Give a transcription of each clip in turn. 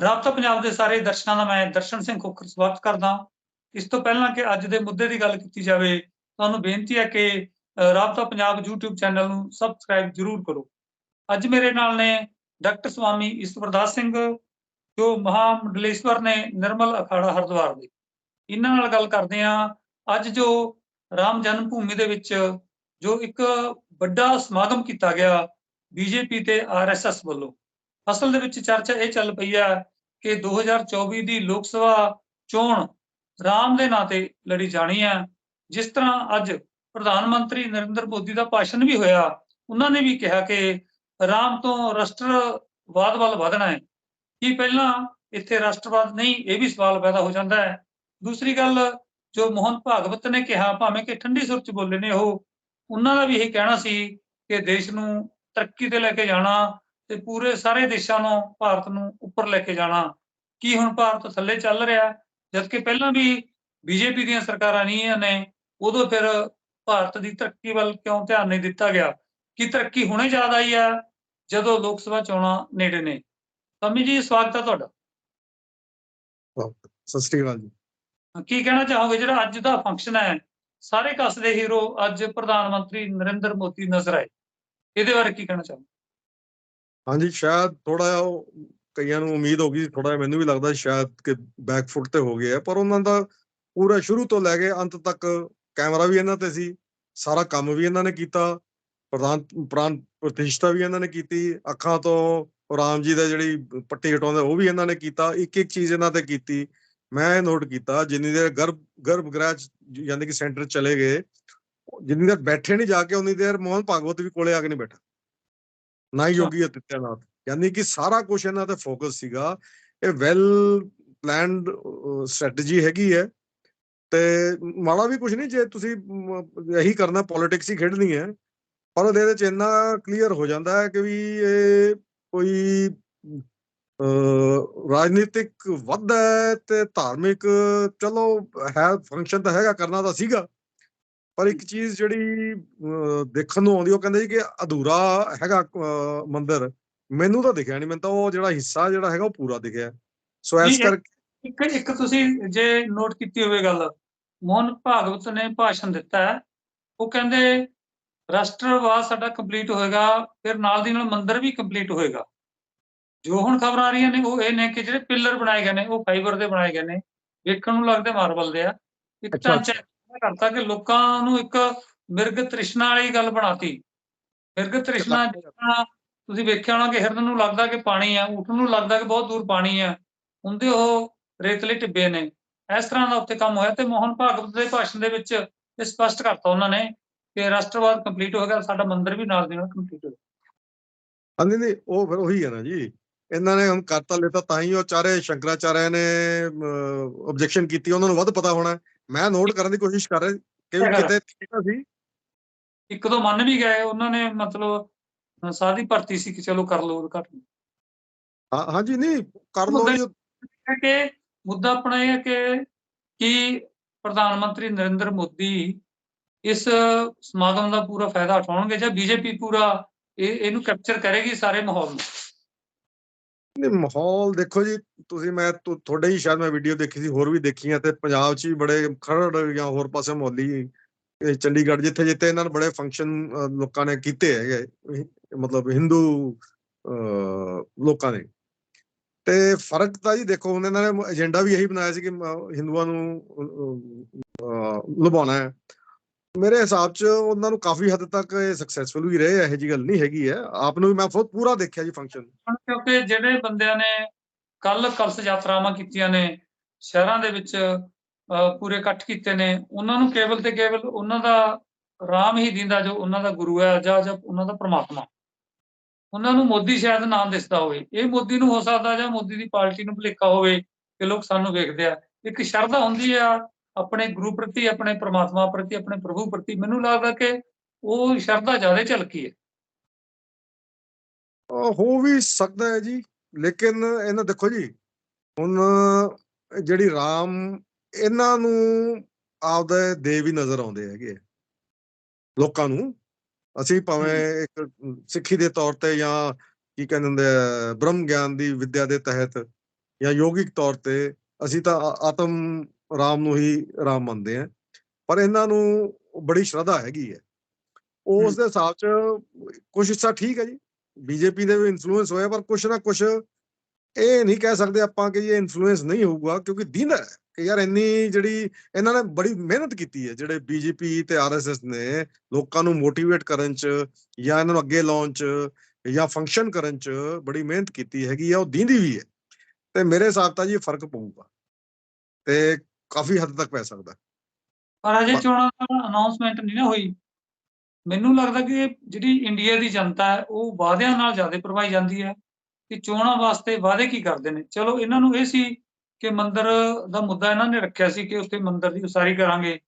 ਰਾਬਤਾ ਪੰਜਾਬ ਦੇ ਸਾਰੇ ਦਰਸ਼ਕਾਂ ਦਾ ਮੈਂ ਦਰਸ਼ਨ ਸਿੰਘ ਖੋਖਰ ਸਵਾਗਤ ਕਰਦਾ। ਇਸ ਤੋਂ ਪਹਿਲਾਂ ਕਿ ਅੱਜ ਦੇ ਮੁੱਦੇ ਦੀ ਗੱਲ ਕੀਤੀ ਜਾਵੇ, ਤੁਹਾਨੂੰ ਬੇਨਤੀ ਹੈ ਕਿ ਰਾਬਤਾ ਪੰਜਾਬ YouTube ਚੈਨਲ ਨੂੰ ਸਬਸਕ੍ਰਾਈਬ ਜ਼ਰੂਰ ਕਰੋ। ਅੱਜ ਮੇਰੇ ਨਾਲ ਨੇ ਡਾਕਟਰ ਸਵਾਮੀ ਈਸ਼ਵਰਦਾਸ ਸਿੰਘ, ਜੋ ਮਹਾਮੰਡਲੇਸ਼ਵਰ ਨੇ ਨਿਰਮਲ ਅਖਾੜਾ ਹਰਿਦੁਆਰ ਦੇ। ਇਹਨਾਂ ਨਾਲ ਗੱਲ ਕਰਦੇ ਹਾਂ। ਅੱਜ ਜੋ ਰਾਮ ਜਨਮ ਭੂਮੀ ਦੇ ਵਿੱਚ ਜੋ ਇੱਕ ਵੱਡਾ ਸਮਾਗਮ ਕੀਤਾ ਗਿਆ, ਬੀਜੇਪੀ ਤੇ ਆਰਐਸਐਸ ਵੱਲੋਂ। ਅਸਲ ਦੇ ਵਿੱਚ ਚਰਚਾ ਇਹ ਚੱਲ ਪਈ ਹੈ ਕਿ 2024 ਦੀ ਲੋਕ ਸਭਾ ਚੋਣ ਰਾਮ ਦੇ ਨਾਂ ਤੇ ਲੜੀ ਜਾਣੀ ਹੈ। ਜਿਸ ਤਰ੍ਹਾਂ ਅੱਜ ਪ੍ਰਧਾਨ ਮੰਤਰੀ ਨਰਿੰਦਰ ਮੋਦੀ ਦਾ ਭਾਸ਼ਣ ਵੀ ਹੋਇਆ, ਉਹਨਾਂ ਨੇ ਵੀ ਕਿਹਾ ਕਿ ਰਾਮ ਤੋਂ ਰਾਸ਼ਟਰਵਾਦ ਵੱਲ ਵਧਣਾ ਹੈ। ਕੀ ਪਹਿਲਾਂ ਇੱਥੇ ਰਾਸ਼ਟਰਵਾਦ ਨਹੀਂ, ਇਹ ਵੀ ਸਵਾਲ ਪੈਦਾ ਹੋ ਜਾਂਦਾ ਹੈ। ਦੂਸਰੀ ਗੱਲ, ਜੋ ਮੋਹਨ ਭਾਗਵਤ ਨੇ ਕਿਹਾ, ਭਾਵੇਂ ਕਿ ਠੰਡੀ ਸੁਰ ਚ ਬੋਲੇ ਨੇ ਉਹ, ਉਹਨਾਂ ਦਾ ਵੀ ਇਹ ਕਹਿਣਾ ਸੀ ਕਿ ਦੇਸ਼ ਨੂੰ ਤਰੱਕੀ ਤੇ ਲੈ ਕੇ ਜਾਣਾ ਤੇ ਪੂਰੇ ਸਾਰੇ ਦੇਸ਼ਾਂ ਨੂੰ ਭਾਰਤ ਨੂੰ ਉੱਪਰ ਲੈ ਕੇ ਜਾਣਾ। ਕੀ ਹੁਣ ਭਾਰਤ ਥੱਲੇ ਚੱਲ ਰਿਹਾ? ਜਦਕਿ ਪਹਿਲਾਂ ਵੀ ਬੀਜੇਪੀ ਦੀਆਂ ਸਰਕਾਰਾਂ ਨਹੀਂ ਨੇ ਉਦੋਂ ਫਿਰ ਭਾਰਤ ਦੀ ਤਰੱਕੀ ਵੱਲ ਕਿਉਂ ਧਿਆਨ ਨਹੀਂ ਦਿੱਤਾ ਗਿਆ? ਕੀ ਤਰੱਕੀ ਹੁਣੇ ਜ਼ਿਆਦਾ ਆਈ ਹੈ ਜਦੋਂ ਲੋਕ ਸਭਾ ਚੋਣਾਂ ਨੇੜੇ ਨੇ? ਸਮੀ ਜੀ ਸਵਾਗਤ ਹੈ ਤੁਹਾਡਾ। ਸਤਿ ਸ੍ਰੀ ਅਕਾਲ ਜੀ। ਕੀ ਕਹਿਣਾ ਚਾਹੋਗੇ? ਜਿਹੜਾ ਅੱਜ ਦਾ ਫੰਕਸ਼ਨ ਹੈ ਸਾਰੇ ਕਸ ਦੇ ਹੀਰੋ ਅੱਜ ਪ੍ਰਧਾਨ ਮੰਤਰੀ ਨਰਿੰਦਰ ਮੋਦੀ ਨਜ਼ਰ ਆਏ। ਇਹਦੇ ਬਾਰੇ ਕੀ ਕਹਿਣਾ ਚਾਹੋਗੇ? ਹਾਂਜੀ, ਸ਼ਾਇਦ ਥੋੜਾ ਜਿਹਾ ਕਈਆਂ ਨੂੰ ਉਮੀਦ ਹੋ ਗਈ ਥੋੜਾ ਜਿਹਾ ਮੈਨੂੰ ਵੀ ਲੱਗਦਾ ਸ਼ਾਇਦ ਕਿ ਬੈਕ ਫੁੱਟ ਤੇ ਹੋ ਗਏ ਆ, ਪਰ ਉਹਨਾਂ ਦਾ ਪੂਰਾ ਸ਼ੁਰੂ ਤੋਂ ਲੈ ਕੇ ਅੰਤ ਤੱਕ ਕੈਮਰਾ ਵੀ ਇਹਨਾਂ ਤੇ ਸੀ, ਸਾਰਾ ਕੰਮ ਵੀ ਇਹਨਾਂ ਨੇ ਕੀਤਾ, ਪ੍ਰਧਾਨ ਪ੍ਰਾਨ ਪ੍ਰਤਿਸ਼ਠਾ ਵੀ ਇਹਨਾਂ ਨੇ ਕੀਤੀ, ਅੱਖਾਂ ਤੋਂ ਰਾਮ ਜੀ ਦਾ ਜਿਹੜੀ ਪੱਟੀ ਹਟਾਉਂਦੇ ਉਹ ਵੀ ਇਹਨਾਂ ਨੇ ਕੀਤਾ ਇੱਕ ਇੱਕ ਚੀਜ਼ ਇਹਨਾਂ ਤੇ ਕੀਤੀ। ਮੈਂ ਇਹ ਨੋਟ ਕੀਤਾ, ਜਿੰਨੀ ਦੇਰ ਗਰਭ ਗਰਭ ਗ੍ਰਹਿ ਚ ਯਾਨੀ ਕਿ ਸੈਂਟਰ ਚਲੇ ਗਏ, ਜਿੰਨੀ ਦੇਰ ਬੈਠੇ ਨਹੀਂ ਜਾ ਕੇ, ਉਨੀ ਦੇਰ ਮੋਹਨ ਭਾਗਵਤ ਵੀ ਕੋਲੇ ਆ ਕੇ ਨਹੀਂ ਬੈਠਾ। ਨਾ ਹੀ ਯੋਗੀ ਆਦਿੱਤਿਆਨਾਥ ਯਾਨੀ ਕਿ ਸਾਰਾ ਕੁਝ ਇਹਨਾਂ ਤੇ ਫੋਕਸ ਸੀਗਾ। ਇਹ ਵੈਲ ਪਲਾਨਡ ਸਟ੍ਰੈਟਜੀ ਹੈਗੀ ਹੈ। ਤੇ ਮਾੜਾ ਵੀ ਕੁਝ ਨਹੀਂ ਜੇ ਤੁਸੀਂ ਇਹੀ ਕਰਨਾ ਪੋਲਿਟਿਕਸ ਹੀ ਖੇਡਣੀ ਹੈ। ਪਰ ਉਹਦੇ ਵਿੱਚ ਇੰਨਾ ਕਲੀਅਰ ਹੋ ਜਾਂਦਾ ਹੈ ਕਿ ਵੀ ਇਹ ਕੋਈ ਰਾਜਨੀਤਿਕ ਵੱਧ ਹੈ ਤੇ ਧਾਰਮਿਕ ਚਲੋ ਹੈ ਫੰਕਸ਼ਨ ਤਾਂ ਹੈਗਾ ਕਰਨਾ ਤਾਂ ਸੀਗਾ। ਪਰ ਇੱਕ ਚੀਜ਼ ਜਿਹੜੀ ਦੇਖਣ ਨੂੰ ਆਉਂਦੀ ਉਹ ਕਹਿੰਦੇ ਜੀ ਕਿ ਅਧੂਰਾ ਹੈਗਾ ਮੰਦਿਰ। ਮੈਨੂੰ ਤਾਂ ਦਿਖਿਆ ਨਹੀਂ ਮੈਨੂੰ ਤਾਂ ਉਹ ਜਿਹੜਾ ਹਿੱਸਾ ਜਿਹੜਾ ਹੈਗਾ ਉਹ ਪੂਰਾ ਦਿਖਿਆ। ਸੋ ਇਸ ਕਰਕੇ ਇੱਕ ਇੱਕ ਤੁਸੀਂ ਜੇ ਨੋਟ ਕੀਤੀ ਹੋਵੇ ਗੱਲ ਮੋਹਨ ਭਾਗਵਤ ਨੇ ਭਾਸ਼ਣ ਦਿੱਤਾ ਉਹ ਕਹਿੰਦੇ ਰਾਸ਼ਟਰਵਾਦ ਸਾਡਾ ਕੰਪਲੀਟ ਹੋਏਗਾ ਫਿਰ ਨਾਲ ਦੀ ਨਾਲ ਮੰਦਿਰ ਵੀ ਕੰਪਲੀਟ ਹੋਏਗਾ। ਜੋ ਹੁਣ ਖਬਰਾਂ ਆ ਰਹੀਆਂ ਨੇ ਉਹ ਇਹ ਨੇ ਕਿ ਜਿਹੜੇ ਪਿੱਲਰ ਬਣਾਏ ਗਏ ਨੇ ਉਹ ਫਾਈਬਰ ਦੇ ਬਣਾਏ ਗਏ ਨੇ। ਵੇਖਣ ਨੂੰ ਲੱਗਦੇ ਮਾਰਬਲ ਦੇ ਆ। ਇੱਕ ਢਾਂਚਾ ਕਰਤਾ ਕਿ ਲੋਕਾਂ ਨੂੰ ਇੱਕ ਮਿਰਗ ਤ੍ਰਿਸ਼ਨਾ ਵਾਲੀ ਗੱਲ ਬਣਾਤੀ। ਮਿਰਗ ਤ੍ਰਿਸ਼ਨਾ ਜਿੱਦਾਂ ਤੁਸੀਂ ਵੇਖਿਆ ਹੋਣਾ ਕਿ ਹਿਰਨ ਨੂੰ ਲੱਗਦਾ ਕਿ ਪਾਣੀ ਆ ਊਠ ਨੂੰ ਲੱਗਦਾ ਕਿ ਬਹੁਤ ਦੂਰ ਪਾਣੀ ਆ। ਹੁੰਦੇ ਉਹ ਰੇਤਲੇ ਟਿੱਬੇ ਨੇ। ਇਸ ਤਰ੍ਹਾਂ ਦਾ ਉੱਥੇ ਕੰਮ ਹੋਇਆ ਤੇ ਮੋਹਨ ਭਾਗਵਤ ਦੇ ਭਾਸ਼ਣ ਦੇ ਵਿੱਚ ਇਹ ਸਪਸ਼ਟ ਕਰਤਾ ਉਹਨਾਂ ਨੇ ਕਿ ਰਾਸ਼ਟਰਵਾਦ ਕੰਪਲੀਟ ਹੋ ਗਿਆ ਸਾਡਾ ਮੰਦਿਰ ਵੀ ਨਾਲ ਦੀ ਨਾਲ ਕੰਪਲੀਟ ਹੋ ਗਿਆ। ਹਾਂਜੀ ਨਹੀਂ ਉਹ ਫਿਰ ਉਹੀ ਹੈ ਨਾ ਜੀ। ਇਹਨਾਂ ਨੇ ਹੁਣ ਕਰਤਾ ਲੈਤਾ ਤਾਂ ਹੀ ਉਹ ਚਾਰੇ ਸ਼ੰਕਰਾਚਾਰਿਆ ਨੇ ਆਬਜੈਕਸ਼ਨ ਕੀਤੀ ਉਹਨਾਂ ਨੂੰ ਵੱਧ ਪਤਾ ਹੋਣਾ। ਮੈਂ ਨੋਟ ਕਰਨ ਦੀ ਕੋਸ਼ਿਸ਼ ਕਰ ਰਿਹਾ ਕਿ। ਕਿਤੇ ਠੀਕ ਸੀ। ਇੱਕ ਦੋ ਮੰਨ ਵੀ ਗਏ ਉਹਨਾਂ ਨੇ ਮਤਲਬ ਸਾਦੀ ਭਰਤੀ ਸੀ ਕਿ ਚਲੋ ਕਰ ਲਓ ਉਦਘਾਟਨ ਹਾਂ ਹਾਂਜੀ ਨਹੀਂ ਕਰ ਲਓ ਕਿ ਮੁੱਦਾ ਆਪਣਾ ਇਹ ਹੈ ਕਿ ਕੀ ਪ੍ਰਧਾਨ ਮੰਤਰੀ ਨਰਿੰਦਰ ਮੋਦੀ ਇਸ ਸਮਾਗਮ ਦਾ ਪੂਰਾ ਫਾਇਦਾ ਉਠਾਉਣਗੇ ਜਾਂ ਬੀਜੇਪੀ ਪੂਰਾ ਇਹ ਇਹਨੂੰ ਕੈਪਚਰ ਕਰੇਗੀ ਸਾਰੇ ਮਾਹੌਲ ਨੂੰ। ਨਹੀਂ ਮਾਹੌਲ ਦੇਖੋ ਜੀ ਤੁਸੀਂ ਮੈਂ ਤੁਹਾਡੇ ਹੀ ਸ਼ਾਇਦ ਮੈਂ ਵੀਡੀਓ ਦੇਖੀ ਸੀ ਹੋਰ ਵੀ ਦੇਖੀਆਂ ਤੇ ਪੰਜਾਬ 'ਚ ਵੀ ਬੜੇ ਖਰੜ ਜਾਂ ਹੋਰ ਪਾਸੇ ਮੋਹਾਲੀ ਚੰਡੀਗੜ੍ਹ ਜਿੱਥੇ ਜਿੱਥੇ ਇਹਨਾਂ ਨੇ ਬੜੇ ਫੰਕਸ਼ਨ ਲੋਕਾਂ ਨੇ ਕੀਤੇ ਹੈਗੇ ਮਤਲਬ ਹਿੰਦੂ ਅਹ, ਲੋਕਾਂ ਨੇ। ਤੇ ਫ਼ਰਕ ਤਾਂ ਜੀ ਦੇਖੋ ਹੁਣ ਇਹਨਾਂ ਨੇ ਏਜੰਡਾ ਵੀ ਇਹੀ ਬਣਾਇਆ ਸੀ ਕਿ ਹਿੰਦੂਆਂ ਨੂੰ ਲੁਭਾਉਣਾ ਹੈ। ਮੇਰੇ ਹਿਸਾਬ 'ਚ ਉਹਨਾਂ ਨੂੰ ਕਾਫੀ ਹੱਦ ਤੱਕ ਇਹ ਸਕਸੈਸਫੁਲ ਵੀ ਰਹੇ, ਇਹੋ ਜੀ ਗੱਲ ਨਹੀਂ ਹੈਗੀ ਹੈ। ਆਪ ਨੂੰ ਵੀ ਮੈਂ ਖੁਦ ਪੂਰਾ ਦੇਖਿਆ ਜੀ ਫੰਕਸ਼ਨ ਕਿਉਂਕਿ ਜਿਹੜੇ ਬੰਦਿਆਂ ਨੇ ਕੱਲ ਕਲਸ ਯਾਤਰਾਵਾਂ ਕੀਤੀਆਂ ਨੇ, ਸ਼ਹਿਰਾਂ ਦੇ ਵਿੱਚ ਪੂਰੇ ਇਕੱਠ ਕੀਤੇ ਨੇ, ਉਹਨਾਂ ਨੂੰ ਕੇਵਲ ਤੇ ਕੇਵਲ ਉਹਨਾਂ ਦਾ ਰਾਮ ਹੀ ਦਿੰਦਾ ਜੋ ਉਹਨਾਂ ਦਾ ਗੁਰੂ ਹੈ ਜਾਂ ਜਾਂ ਉਹਨਾਂ ਦਾ ਪ੍ਰਮਾਤਮਾ। ਉਹਨਾਂ ਨੂੰ ਮੋਦੀ ਸ਼ਾਇਦ ਨਾਮ ਦਿਸਦਾ ਹੋਵੇ। ਇਹ ਮੋਦੀ ਨੂੰ ਹੋ ਸਕਦਾ ਜਾਂ ਮੋਦੀ ਦੀ ਪਾਰਟੀ ਨੂੰ ਭੁਲੇਖਾ ਹੋਵੇ ਕਿ ਲੋਕ ਸਾਨੂੰ ਵੇਖਦੇ ਆ। ਇੱਕ ਸ਼ਰਧਾ ਹੁੰਦੀ ਆ ਆਪਣੇ ਗੁਰੂ ਪ੍ਰਤੀ ਆਪਣੇ ਪ੍ਰਮਾਤਮਾ ਪ੍ਰਤੀ ਆਪਣੇ ਪ੍ਰਭੂ ਪ੍ਰਤੀ ਮੈਨੂੰ ਲੱਗਦਾ ਕਿ ਉਹ ਸ਼ਰਧਾ ਜ਼ਿਆਦਾ ਝਲਕੀ ਹੈ ਹੋ ਵੀ ਸਕਦਾ ਹੈ ਜੀ ਲੇਕਿਨ ਇਹਨਾਂ ਦੇਖੋ ਜੀ ਹੁਣ ਜਿਹੜੀ ਰਾਮ ਇਹਨਾਂ ਨੂੰ ਆਪਦੇ ਦੇਵ ਹੀ ਨਜ਼ਰ ਆਉਂਦੇ ਹੈਗੇ। ਲੋਕਾਂ ਨੂੰ ਅਸੀਂ ਭਾਵੇਂ ਇੱਕ ਸਿੱਖੀ ਦੇ ਤੌਰ ਤੇ ਜਾਂ ਕੀ ਕਹਿੰਦੇ ਹੁੰਦੇ ਬ੍ਰਹਮ ਗਿਆਨ ਦੀ ਵਿਦਿਆ ਦੇ ਤਹਿਤ ਜਾਂ ਯੋਗਿਕ ਤੌਰ ਤੇ ਅਸੀਂ ਤਾਂ ਆਤਮ ਰਾਮ ਨੂੰ ਹੀ ਰਾਮ ਮੰਨਦੇ ਆ। ਪਰ ਇਹਨਾਂ ਨੂੰ ਬੜੀ ਸ਼ਰਧਾ ਹੈਗੀ ਹੈ। ਉਸ ਦੇ ਹਿਸਾਬ ਚ ਕੁਝ ਹਿੱਸਾ ਠੀਕ ਹੈ ਜੀ। ਬੀਜੇਪੀ ਦੇ ਵੀ ਇਨਫਲੂਐਂਸ ਹੋਇਆ ਪਰ ਕੁਛ ਨਾ ਕੁਛ ਇਹ ਨਹੀਂ ਕਹਿ ਸਕਦੇ ਆਪਾਂ ਕਿ ਇਹ ਇਨਫਲੂਐਂਸ ਨਹੀਂ ਹੋਊਗਾ ਕਿਉਂਕਿ ਦਿਨ ਹੈ ਕਿ ਯਾਰ ਇੰਨੀ ਜਿਹੜੀ ਇਹਨਾਂ ਨੇ ਬੜੀ ਮਿਹਨਤ ਕੀਤੀ ਹੈ ਜਿਹੜੇ ਬੀਜੇਪੀ ਤੇ ਆਰਐਸਐਸ ਨੇ ਲੋਕਾਂ ਨੂੰ ਮੋਟੀਵੇਟ ਕਰਨ ਚ ਜਾਂ ਇਹਨਾਂ ਨੂੰ ਅੱਗੇ ਲਾਉਣ ਚ ਜਾਂ ਫੰਕਸ਼ਨ ਕਰਨ ਚ ਬੜੀ ਮਿਹਨਤ ਕੀਤੀ ਹੈਗੀ ਆ ਉਹ ਦੀਂਦੀ ਵੀ ਹੈ। ਤੇ ਮੇਰੇ ਹਿਸਾਬ ਤਾਂ ਜੀ ਫ਼ਰਕ ਪਊਗਾ। ਤੇ ਕਾਫੀ ਹੱਦ ਤੱਕ ਪੈ ਸਕਦਾ। ਪਰ ਅਜੇ ਚੋਣਾਂ ਦਾ ਅਨਾਉਂਸਮੈਂਟ ਨਹੀਂ ਨਾ ਹੋਈ। ਮੈਨੂੰ ਲੱਗਦਾ ਕਿ ਜਿਹੜੀ ਇੰਡੀਆ ਦੀ ਜਨਤਾ ਹੈ ਉਹ ਵਾਅਦਿਆਂ ਨਾਲ ਜ਼ਿਆਦਾ ਪ੍ਰਭਾਈ ਜਾਂਦੀ ਹੈ ਕਿ ਚੋਣਾਂ ਵਾਸਤੇ ਵਾਅਦੇ ਕੀ ਕਰਦੇ ਨੇ। ਚਲੋ ਇਹਨਾਂ ਨੂੰ ਇਹ ਸੀ ਕਿ ਮੰਦਿਰ ਦਾ ਮੁੱਦਾ ਇਹਨਾਂ ਨੇ ਰੱਖਿਆ ਸੀ ਕਿ ਉੱਥੇ ਮੰਦਿਰ ਦੀ ਉਸਾਰੀ ਕਰਾਂਗੇ।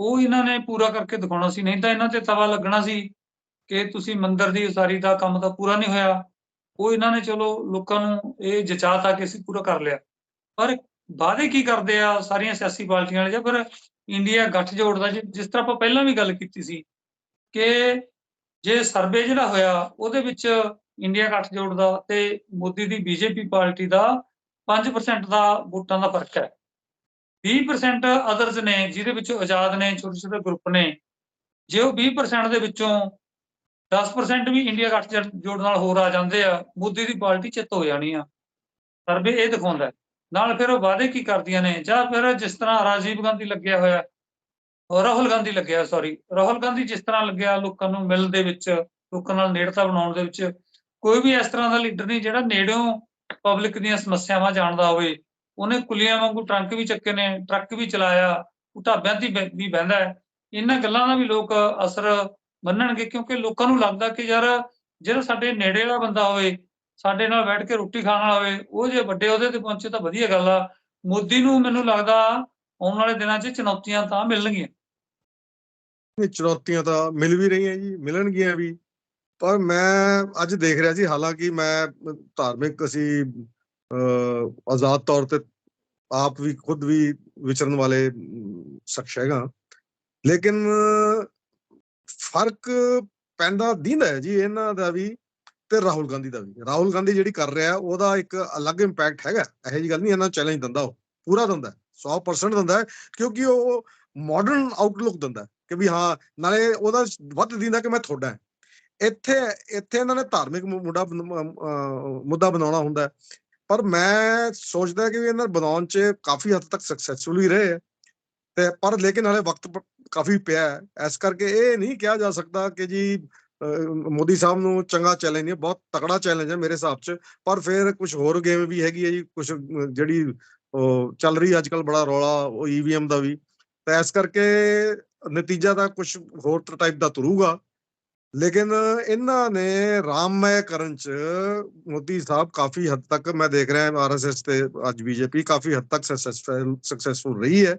ਉਹ ਇਹਨਾਂ ਨੇ ਪੂਰਾ ਕਰਕੇ ਦਿਖਾਉਣਾ ਸੀ। ਨਹੀਂ ਤਾਂ ਇਹਨਾਂ ਤੇ ਤਵਾ ਲੱਗਣਾ ਸੀ ਕਿ ਤੁਸੀਂ ਮੰਦਿਰ ਦੀ ਉਸਾਰੀ ਦਾ ਕੰਮ ਤਾਂ ਪੂਰਾ ਨਹੀਂ ਹੋਇਆ। ਉਹ ਇਹਨਾਂ ਨੇ ਚਲੋ ਲੋਕਾਂ ਨੂੰ ਇਹ ਜਚਾਤਾ ਕਿ ਅਸੀਂ ਪੂਰਾ ਕਰ ਲਿਆ। ਪਰ ਵਾਅਦੇ ਕੀ ਕਰਦੇ ਆ ਸਾਰੀਆਂ ਸਿਆਸੀ ਪਾਰਟੀਆਂ ਵਾਲੇ? ਜਾਂ ਫਿਰ ਇੰਡੀਆ ਗੱਠ ਜੋੜਦਾ ਜਿ- ਜਿਸ ਤਰ੍ਹਾਂ ਆਪਾਂ ਪਹਿਲਾਂ ਵੀ ਗੱਲ ਕੀਤੀ ਸੀ ਕਿ ਜੇ ਸਰਵੇ ਜਿਹੜਾ ਹੋਇਆ, ਉਹਦੇ ਵਿੱਚ ਇੰਡੀਆ ਗੱਠ ਜੋੜਦਾ ਤੇ ਮੋਦੀ ਦੀ ਬੀਜੇਪੀ ਪਾਰਟੀ ਦਾ 5% ਦਾ ਵੋਟਾਂ ਦਾ ਫ਼ਰਕ ਹੈ। 20% ਅਦਰਸ ਨੇ, ਜਿਹਦੇ ਵਿੱਚੋਂ ਆਜ਼ਾਦ ਨੇ, ਛੋਟੇ ਛੋਟੇ ਗਰੁੱਪ ਨੇ, ਜੇ ਉਹ 20% ਦੇ ਵਿੱਚੋਂ 10% ਵੀ ਇੰਡੀਆ ਗੱਠ ਜੋੜ ਨਾਲ ਹੋਰ ਆ ਜਾਂਦੇ ਆ, ਮੋਦੀ ਦੀ ਪਾਰਟੀ ਚਿੱਤ ਹੋ ਜਾਣੀ ਆ। ਸਰਵੇ ਇਹ ਦਿਖਾਉਂਦਾ ਨਾਲ ਫਿਰ ਉਹ ਵਾਅਦੇ ਕੀ ਕਰਦੀਆਂ ਨੇ? ਜਾਂ ਫਿਰ ਜਿਸ ਤਰ੍ਹਾਂ ਰਾਜੀਵ ਗਾਂਧੀ ਲੱਗਿਆ ਹੋਇਆ ਰਾਹੁਲ ਗਾਂਧੀ ਲੱਗਿਆ ਸੌਰੀ ਰਾਹੁਲ ਗਾਂਧੀ ਜਿਸ ਤਰ੍ਹਾਂ ਲੱਗਿਆ ਲੋਕਾਂ ਨੂੰ ਮਿਲਣ ਦੇ ਵਿੱਚ, ਲੋਕਾਂ ਨਾਲ ਨੇੜਤਾ ਬਣਾਉਣ ਦੇ ਵਿੱਚ, ਕੋਈ ਵੀ ਇਸ ਤਰ੍ਹਾਂ ਦਾ ਲੀਡਰ ਨਹੀਂ ਜਿਹੜਾ ਨੇੜਿਓਂ ਪਬਲਿਕ ਦੀਆਂ ਸਮੱਸਿਆਵਾਂ ਜਾਣਦਾ ਹੋਵੇ। ਉਹਨੇ ਕੁਲੀਆਂ ਵਾਂਗੂ ਟਰੰਕ ਵੀ ਚੱਕੇ ਨੇ, ਟਰੱਕ ਵੀ ਚਲਾਇਆ ਉਹ ਢਾਬਿਆਂ ਦੀ ਬਹਿ- ਵੀ ਬਹਿੰਦਾ ਹੈ। ਇਹਨਾਂ ਗੱਲਾਂ ਦਾ ਵੀ ਲੋਕ ਅਸਰ ਮੰਨਣਗੇ ਕਿਉਂਕਿ ਲੋਕਾਂ ਨੂੰ ਲੱਗਦਾ ਕਿ ਯਾਰ ਜਿਹੜਾ ਸਾਡੇ ਨੇੜੇ ਵਾਲਾ ਬੰਦਾ ਹੋਵੇ ਸਾਡੇ ਨਾਲ ਬੈਠ ਕੇ ਰੋਟੀ ਖਾਣ ਵਾਲਾ ਹੋਵੇ, ਉਹ ਜੇ ਵੱਡੇ ਅਹੁਦੇ ਤੇ ਪਹੁੰਚੇ ਤਾਂ ਵਧੀਆ ਗੱਲ ਆ। ਮੋਦੀ ਨੂੰ ਮੈਨੂੰ ਲੱਗਦਾ ਆਉਣ ਵਾਲੇ ਦਿਨਾਂ 'ਚ ਚੁਣੌਤੀਆਂ ਤਾਂ ਮਿਲਣਗੀਆਂ। ਇਹ ਚੁਣੌਤੀਆਂ ਤਾਂ ਮਿਲ ਵੀ ਰਹੀਆਂ ਜੀ, ਮਿਲਣਗੀਆਂ ਵੀ। ਪਰ ਮੈਂ ਅੱਜ ਦੇਖ ਰਿਹਾ ਸੀ, ਹਾਲਾਂਕਿ ਮੈਂ ਧਾਰਮਿਕ ਅਸੀਂ ਆਜ਼ਾਦ ਤੌਰ ਤੇ ਆਪ ਵੀ ਖੁਦ ਵੀ ਵਿਚਰਨ ਵਾਲੇ ਸ਼ਖਸ ਹੈਗਾ। ਲੇਕਿਨ ਫ਼ਰਕ ਪੈਂਦਾ ਦਿੰਦਾ ਹੈ ਜੀ, ਇਹਨਾਂ ਦਾ ਵੀ ਤੇ ਰਾਹੁਲ ਗਾਂਧੀ ਦਾ ਵੀ। ਰਾਹੁਲ ਗਾਂਧੀ ਜਿਹੜੀ ਕਰ ਰਿਹਾ, ਉਹਦਾ ਇੱਕ ਅਲੱਗ ਇੰਪੈਕਟ ਹੈਗਾ। ਇਹੋ ਜੀ ਗੱਲ ਨਹੀਂ, ਇਹਨਾਂ ਚੈਲੰਜ ਦਿੰਦਾ ਉਹ। ਪੂਰਾ ਦਿੰਦਾ 100% ਦਿੰਦਾ ਕਿਉਂਕਿ ਉਹ ਮਾਡਰਨ ਆਊਟਲੁੱਕ ਦਿੰਦਾ ਕਿ ਵੀ ਹਾਂ, ਨਾਲੇ ਉਹਦਾ ਵੱਧ ਦਿੰਦਾ ਕਿ ਮੈਂ ਤੁਹਾਡਾ ਇੱਥੇ ਇੱਥੇ ਇਹਨਾਂ ਨੇ ਧਾਰਮਿਕ ਮੁ- ਮੁੱਦਾ ਮੁੱਦਾ ਬਣਾਉਣਾ ਹੁੰਦਾ ਪਰ ਮੈਂ ਸੋਚਦਾ ਕਿ ਵੀ ਇਹਨਾਂ ਬਣਾਉਣ 'ਚ ਕਾਫੀ ਹੱਦ ਤੱਕ ਸਕਸੈਸਫੁਲ ਹੀ ਰਹੇ ਹੈ। ਤੇ, ਪਰ ਲੇਕਿਨ ਹਲੇ ਵਕਤ ਕਾਫੀ ਪਿਆ ਹੈ। ਇਸ ਕਰਕੇ ਇਹ ਨਹੀਂ ਕਿਹਾ ਜਾ ਸਕਦਾ ਕਿ ਜੀ ਮੋਦੀ ਸਾਹਿਬ ਨੂੰ ਚੰਗਾ ਚੈਲੰਜ ਹੈ, ਬਹੁਤ ਤਕੜਾ ਚੈਲੰਜ ਹੈ ਮੇਰੇ ਹਿਸਾਬ 'ਚ, ਪਰ ਫਿਰ ਕੁਝ ਹੋਰ ਗੇਮ ਵੀ ਹੈਗੀ ਹੈ ਜੀ ਕੁਝ ਜਿਹੜੀ ਉਹ ਚੱਲ ਰਹੀ ਅੱਜ ਕੱਲ ਬੜਾ ਰੌਲਾ, ਉਹ ਈਵੀਐਮ ਦਾ ਵੀ। ਤਾਂ ਇਸ ਕਰਕੇ ਨਤੀਜਾ ਤਾਂ ਕੁਝ ਹੋਰ ਟਾਈਪ ਦਾ ਤੁਰੂਗਾ। ਲੇਕਿਨ ਇਹਨਾਂ ਨੇ ਰਾਮਮੈ ਕਰਨ ਚ ਮੋਦੀ ਸਾਹਿਬ ਕਾਫੀ ਹੱਦ ਤੱਕ, ਮੈਂ ਦੇਖ ਰਿਹਾ ਆਰਐਸਐਸ ਤੇ ਅੱਜ ਬੀਜੇਪੀ ਕਾਫੀ ਹੱਦ ਤੱਕ ਸਕਸੈਸਫੁਲ ਸਕਸੈਸਫੁਲ ਰਹੀ ਹੈ।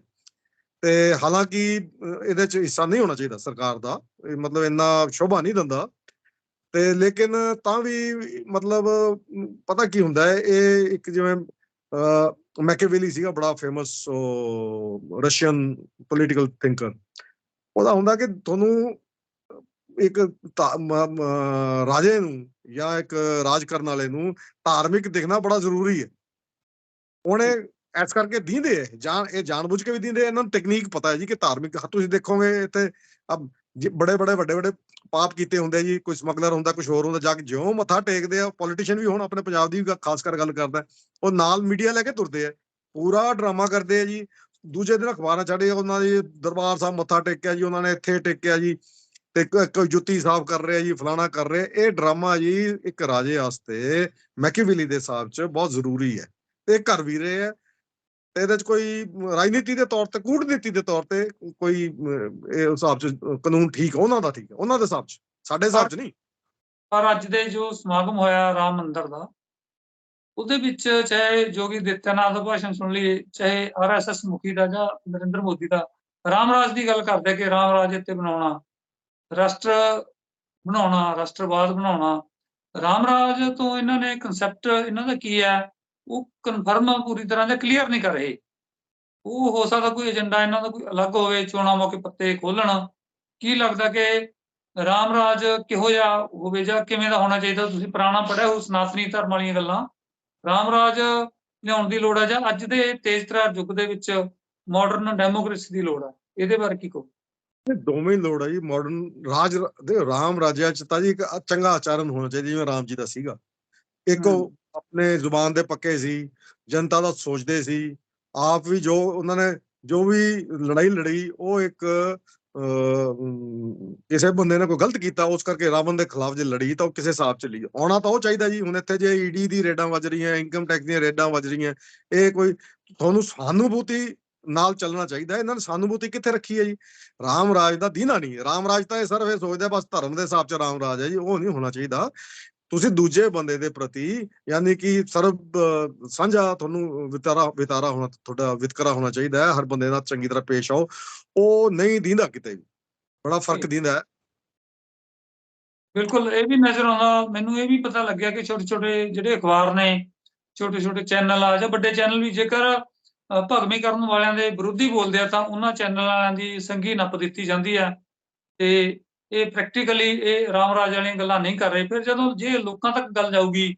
ਤੇ ਹਾਲਾਂਕਿ ਇਹਦੇ ਚ ਹਿੱਸਾ ਨਹੀਂ ਹੋਣਾ ਚਾਹੀਦਾ ਸਰਕਾਰ ਦਾ। ਮਤਲਬ ਇੰਨਾ ਸ਼ੋਭਾ ਨਹੀਂ ਦਿੰਦਾ। ਤੇ ਲੇਕਿਨ ਤਾਂ ਵੀ ਮਤਲਬ ਪਤਾ ਕੀ ਹੁੰਦਾ ਹੈ, ਇਹ ਇੱਕ ਜਿਵੇਂ ਮੈਕੇਵੇਲੀ ਸੀਗਾ ਬੜਾ ਫੇਮਸ ਰਸ਼ੀਅਨ ਪੋਲੀਟੀਕਲ ਥਿੰਕਰ ਉਹਦਾ ਹੁੰਦਾ ਕਿ ਤੁਹਾਨੂੰ ਇੱਕ ਧਾ- ਰਾਜੇ ਨੂੰ ਜਾਂ ਇੱਕ ਰਾਜ ਕਰਨ ਵਾਲੇ ਨੂੰ ਧਾਰਮਿਕ ਦਿਖਣਾ ਬੜਾ ਜ਼ਰੂਰੀ ਹੈ। ਉਹਨੇ ਇਸ ਕਰਕੇ ਦੀਂਦੇ ਹੈ ਜਾਣ ਇਹ ਜਾਣਬੁੱਝ ਕੇ ਵੀ ਦੀਂਦੇ ਆ, ਇਹਨਾਂ ਨੂੰ ਟੈਕਨੀਕ ਪਤਾ ਹੈ ਜੀ ਕਿ ਧਾਰਮਿਕ ਤੁਸੀਂ ਦੇਖੋਗੇ ਇੱਥੇ ਅਬ ਬੜੇ ਬੜੇ ਵੱਡੇ ਵੱਡੇ ਪਾਪ ਕੀਤੇ ਹੁੰਦੇ ਜੀ ਕੋਈ ਸਮਗਲਰ ਹੁੰਦਾ ਕੁਝ ਹੋਰ ਹੁੰਦਾ ਜਾ ਕੇ ਜਿਉਂ ਮੱਥਾ ਟੇਕਦੇ ਆ ਪੋਲੀਟੀਸ਼ੀਅਨ ਵੀ ਹੁਣ ਆਪਣੇ ਪੰਜਾਬ ਦੀ ਵੀ ਖਾਸ ਕਰ ਗੱਲ ਕਰਦਾ ਉਹ ਨਾਲ ਮੀਡੀਆ ਲੈ ਕੇ ਤੁਰਦੇ ਆ ਪੂਰਾ ਡਰਾਮਾ ਕਰਦੇ ਆ ਜੀ ਦੂਜੇ ਦਿਨ ਅਖਬਾਰਾਂ ਚੜੇ ਉਹਨਾਂ ਦੀ ਦਰਬਾਰ ਸਾਹਿਬ ਮੱਥਾ ਟੇਕਿਆ ਜੀ ਉਹਨਾਂ ਨੇ ਇੱਥੇ ਟੇਕਿਆ ਜੀ ਤੇ ਕੋਈ ਜੁੱਤੀ ਸਾਫ਼ ਕਰ ਰਿਹਾ ਜੀ ਫਲਾਣਾ ਕਰ ਰਿਹਾ ਇਹ ਡਰਾਮਾ ਜੀ ਇੱਕ ਰਾਜੇ ਵਾਸਤੇ ਮੈਕੀਵਿਲੀ ਦੇ ਹਿਸਾਬ 'ਚ ਬਹੁਤ ਜ਼ਰੂਰੀ ਹੈ ਤੇ ਇਹ ਕਰ ਵੀ ਰਹੇ ਹੈ ਤੇ ਇਹਦੇ 'ਚ ਕੋਈ ਰਾਜਨੀਤੀ ਦੇ ਤੌਰ ਤੇ, ਕੂਟਨੀਤੀ ਦੇ ਤੌਰ ਤੇ ਕੋਈ ਇਹ ਹਿਸਾਬ 'ਚ ਕਾਨੂੰਨ ਠੀਕ ਉਹਨਾਂ ਦਾ ਠੀਕ ਹੈ, ਉਹਨਾਂ ਦੇ ਹਿਸਾਬ 'ਚ, ਸਾਡੇ ਹਿਸਾਬ 'ਚ ਨਹੀਂ। ਪਰ ਅੱਜ ਦੇ ਜੋ ਸਮਾਗਮ ਹੋਇਆ ਰਾਮ ਮੰਦਿਰ ਦਾ, ਉਹਦੇ ਵਿੱਚ ਚਾਹੇ ਜੋਗੀ ਦਿੱਤਿਆਨਾਥ ਦਾ ਭਾਸ਼ਣ ਸੁਣ ਲਈਏ ਚਾਹੇ ਆਰਐਸਐਸ ਮੁਖੀ ਦਾ ਜਾਂ ਨਰਿੰਦਰ ਮੋਦੀ ਦਾ, ਰਾਮ ਦੀ ਗੱਲ ਕਰਦੇ ਕਿ ਰਾਮਰਾਜ ਇੱਥੇ ਬਣਾਉਣਾ, ਰਾਸ਼ਟਰ ਬਣਾਉਣਾ, ਰਾਸ਼ਟਰਵਾਦ ਬਣਾਉਣਾ ਰਾਮਰਾਜ ਤੋਂ ਇਹਨਾਂ ਨੇ ਕਨਸੈਪਟ ਇਹਨਾਂ ਦਾ ਕੀ ਹੈ? ਉਹ ਕਨਫਰਮ ਪੂਰੀ ਤਰ੍ਹਾਂ ਜਾਂ ਕਲੀਅਰ ਨਹੀਂ ਕਰ। ਰਹੇ ਉਹ ਹੋ ਸਕਦਾ ਕੋਈ ਏਜੰਡਾ ਇਹਨਾਂ ਦਾ ਕੋਈ ਅਲੱਗ ਹੋਵੇ, ਚੋਣਾਂ ਮੌਕੇ ਪੱਤੇ ਖੋਲਣ ਕੀ ਲੱਗਦਾ ਕਿ ਰਾਮ ਰਾਜ ਕਿਹੋ ਜਿਹਾ ਹੋਵੇ ਜਾਂ ਕਿਵੇਂ ਦਾ ਹੋਣਾ ਚਾਹੀਦਾ? ਤੁਸੀਂ ਪੁਰਾਣਾ ਪੜ੍ਹਿਆ ਹੋ ਸਨਾਤਨੀ ਧਰਮ ਵਾਲੀਆਂ ਗੱਲਾਂ। ਰਾਮ ਰਾਜ ਲਿਆਉਣ ਦੀ ਲੋੜ ਹੈ ਜਾਂ ਅੱਜ ਦੇ ਤੇਜ਼ ਤਰਾਰ ਯੁੱਗ ਦੇ ਵਿੱਚ ਮਾਡਰਨ ਡੈਮੋਕ੍ਰੇਸੀ ਦੀ ਲੋੜ ਹੈ ਇਹਦੇ ਬਾਰੇ ਕੀ ਕਹੋ ਇਹ ਦੋਵੇਂ ਲੋੜ ਹੈ ਜੀ ਮਾਡਰਨ ਰਾਜ ਦੇ ਰਾਮ ਰਾਜਿਆ ਚ ਤਾਂ ਜੀ ਇੱਕ ਚੰਗਾ ਆਚਰਣ ਹੋਣਾ ਚਾਹੀਦਾ, ਜਿਵੇਂ ਰਾਮ ਜੀ ਦਾ ਸੀਗਾ। ਇੱਕ ਆਪਣੇ ਜ਼ੁਬਾਨ ਦੇ ਪੱਕੇ ਸੀ, ਜਨਤਾ ਦਾ ਸੋਚਦੇ ਸੀ, ਆਪ ਵੀ ਜੋ ਉਹਨਾਂ ਨੇ, ਜੋ ਵੀ ਲੜਾਈ ਲੜੀ, ਉਹ ਇੱਕ ਕਿਸੇ ਬੰਦੇ ਨੇ ਕੋਈ ਗਲਤ ਕੀਤਾ, ਉਸ ਕਰਕੇ ਰਾਵਣ ਦੇ ਖਿਲਾਫ ਜੇ ਲੜੀ ਤਾਂ ਉਹ ਕਿਸੇ ਹਿਸਾਬ ਚ ਲਈ ਆਉਣਾ ਤਾਂ ਉਹ ਚਾਹੀਦਾ ਜੀ, ਹੁਣ ਇੱਥੇ ਜੇ ਈਡੀ ਦੀ ਰੇਡਾਂ ਵੱਜ ਰਹੀਆਂ ਇਨਕਮ ਟੈਕਸ ਦੀਆਂ ਰੇਡਾਂ ਵੱਜ ਰਹੀਆਂ, ਇਹ ਕੋਈ ਤੁਹਾਨੂੰ ਸਹਾਨੂਭੂਤੀ ਨਾਲ ਚੱਲਣਾ ਚਾਹੀਦਾ, ਇਹਨਾਂ ਨੇ ਸਹਾਨੂਭੂਤੀ ਕਿੱਥੇ ਰੱਖੀ ਹੈ ਜੀ? ਰਾਮ ਰਾਜ ਦਾ ਦੀਨਾ ਨਹੀਂ, ਰਾਮ ਰਾਜ ਤਾਂ ਇਹ ਸਿਰਫ ਇਹ ਸੋਚਦਾ ਬਸ ਧਰਮ ਦੇ ਹਿਸਾਬ ਚ ਰਾਮ ਰਾਜ ਹੈ ਜੀ, ਉਹ ਨਹੀਂ ਹੋਣਾ ਚਾਹੀਦਾ। ਤੁਸੀਂ ਦੂਜੇ ਬੰਦੇ ਦੇ ਪ੍ਰਤੀ ਯਾਨੀ ਕਿ ਸਰਬ ਸਾਂਝਾ ਤੁਹਾਨੂੰ ਵਿਤਾਰਾ ਵਿਤਾਰਾ ਹੋਣਾ ਤੁਹਾਡਾ ਵਿਤਕਰਾ ਹੋਣਾ ਚਾਹੀਦਾ ਹੈ ਹਰ ਬੰਦੇ ਨਾਲ ਚੰਗੀ ਤਰ੍ਹਾਂ ਪੇਸ਼ ਆਓ। ਉਹ ਨਹੀਂ ਦੀਂਦਾ ਕਿਤੇ ਵੀ। ਬੜਾ ਫ਼ਰਕ। ਦੀਂਦਾ ਹੈ। ਬਿਲਕੁਲ ਇਹ ਵੀ ਨਜ਼ਰ ਆਉਂਦਾ ਮੈਨੂੰ ਇਹ ਵੀ ਪਤਾ ਲੱਗਿਆ ਕਿ ਛੋਟੇ ਛੋਟੇ ਜਿਹੜੇ ਅਖਬਾਰ ਨੇ ਛੋਟੇ ਛੋਟੇ ਚੈਨਲ ਆ ਜਾਂ ਵੱਡੇ ਚੈਨਲ ਵੀ ਜੇਕਰ ਭਗਮੀ ਕਰਨ ਵਾਲਿਆਂ ਦੇ ਵਿਰੋਧੀ ਬੋਲਦੇ ਆ ਤਾਂ ਉਹਨਾਂ ਚੈਨਲ ਵਾਲਿਆਂ ਦੀ ਸੰਗੀ ਨੱਪ ਦਿੱਤੀ ਜਾਂਦੀ ਆ ਤੇ ਇਹ ਪ੍ਰੈਕਟੀਕਲੀ ਇਹ ਰਾਮਰਾਜ ਵਾਲੀਆਂ ਗੱਲਾਂ ਨਹੀਂ ਕਰ ਰਹੇ। ਫਿਰ ਜਦੋਂ ਜੇ ਲੋਕਾਂ ਤੱਕ ਗੱਲ ਜਾਊਗੀ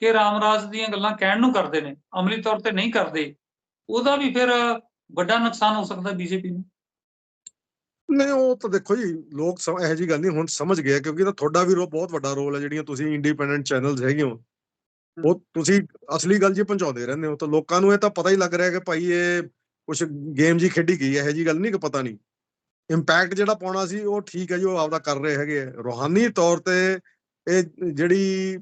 ਕਿ ਰਾਮਰਾਜ ਦੀਆਂ ਗੱਲਾਂ ਕਹਿਣ ਨੂੰ ਕਰਦੇ ਨੇ ਅਮਲੀ ਤੌਰ ਤੇ ਨਹੀਂ ਕਰਦੇ ਉਹਦਾ ਵੀ ਫਿਰ ਵੱਡਾ ਨੁਕਸਾਨ ਹੋ ਸਕਦਾ ਬੀਜੇਪੀ ਨੂੰ। ਨਹੀਂ ਉਹ ਤਾਂ ਦੇਖੋ ਜੀ ਲੋਕ ਸਮ- ਇਹੋ ਜੀ ਗੱਲ ਨਹੀਂ ਹੁਣ ਸਮਝ ਗਏ ਕਿਉਂਕਿ ਤਾਂ ਤੁਹਾਡਾ ਵੀ ਰੋ ਬਹੁਤ ਵੱਡਾ ਰੋਲ ਹੈ ਜਿਹੜੀਆਂ ਤੁਸੀਂ ਇੰਡੀਪੈਂਡੈਂਟ ਚੈਨਲਸ ਹੈਗੇ ਹੋ। ਉਹ ਤੁਸੀਂ ਅਸਲੀ ਗੱਲ ਜੀ ਪਹੁੰਚਾਉਂਦੇ ਰਹਿੰਦੇ ਹੋ ਤਾਂ ਲੋਕਾਂ ਨੂੰ ਇਹ ਤਾਂ ਪਤਾ ਹੀ ਲੱਗ ਰਿਹਾ ਕਿ ਭਾਈ ਇਹ ਕੁਝ ਗੇਮ ਜੀ ਖੇਡੀ ਗਈ ਹੈ ਇਹੋ ਜੀ ਗੱਲ ਨਹੀਂ ਕਿ ਪਤਾ ਨਹੀਂ। ਇੰਪੈਕਟ ਜਿਹੜਾ ਪਾਉਣਾ ਸੀ ਉਹ ਠੀਕ ਹੈ ਜੀ ਉਹ ਆਪਦਾ ਕਰ ਰਹੇ ਹੈਗੇ ਆ ਰੂਹਾਨੀ ਤੌਰ ਤੇ ਇਹ ਜਿਹੜੀ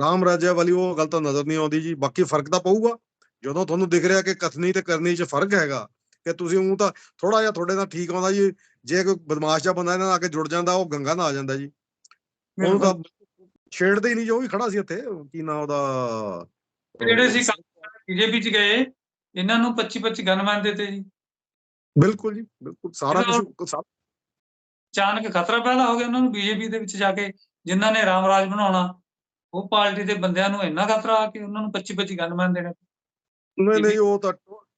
ਰਾਮ ਰਾਜਾ ਵਾਲੀ ਉਹ ਗੱਲ ਤਾਂ ਨਜ਼ਰ ਨਹੀਂ ਆਉਂਦੀ ਜੀ। ਬਾਕੀ ਫ਼ਰਕ ਤਾਂ ਪਊਗਾ। ਜਦੋਂ ਤੁਹਾਨੂੰ ਦਿਖ ਰਿਹਾ ਕਿ ਕਥਨੀ ਤੇ ਕਰਨੀ 'ਚ ਫ਼ਰਕ ਹੈਗਾ ਕਿ ਤੁਸੀਂ ਉਹ ਤਾਂ ਥੋੜਾ ਜਿਹਾ ਤੁਹਾਡੇ ਨਾਲ ਠੀਕ ਆਉਂਦਾ ਜੀ। ਜੇ ਕੋਈ ਬਦਮਾਸ਼ ਜਿਹਾ ਬੰਦਾ ਇਹਨਾਂ ਨਾਲ ਆ ਕੇ ਜੁੜ ਜਾਂਦਾ ਉਹ ਗੰਗਾ ਨਾਲ ਆ ਜਾਂਦਾ ਜੀ। ਉਹਨੂੰ ਤਾਂ ਛੇੜਦੇ ਹੀ ਨਹੀਂ ਜੋ ਵੀ ਖੜਾ ਸੀ ਉੱਥੇ ਕੀ ਨਾਂ ਉਹਦਾ? ਜਿਹੜੇ ਸੀ ਬੀਜੇਪੀ ਚ ਗਏ ਇਹਨਾਂ ਨੂੰ 25 25 ਗਨਮੈਨ ਦਿੱਤੇ ਜੀ। ਬਿਲਕੁਲ ਜੀ ਬਿਲਕੁਲ। ਸਾਰਾ ਕੁਝ ਅਚਾਨਕ ਖਤਰਾ ਪੈਦਾ ਹੋ ਗਿਆ ਉਹਨਾਂ ਨੂੰ ਬੀਜੇਪੀ ਦੇ ਵਿੱਚ ਜਾ ਕੇ ਜਿਨ੍ਹਾਂ ਨੇ ਰਾਮਰਾਜ ਬਣਾਉਣਾ। ਉਹ ਪਾਰਟੀ ਦੇ ਬੰਦਿਆਂ ਨੂੰ ਇੰਨਾ ਖਤਰਾ ਆ ਕਿ ਉਹਨਾਂ ਨੂੰ 25 25 ਗਨਮੈਨ ਦੇਣੇ। ਨਹੀਂ ਨਹੀਂ ਉਹ ਤਾਂ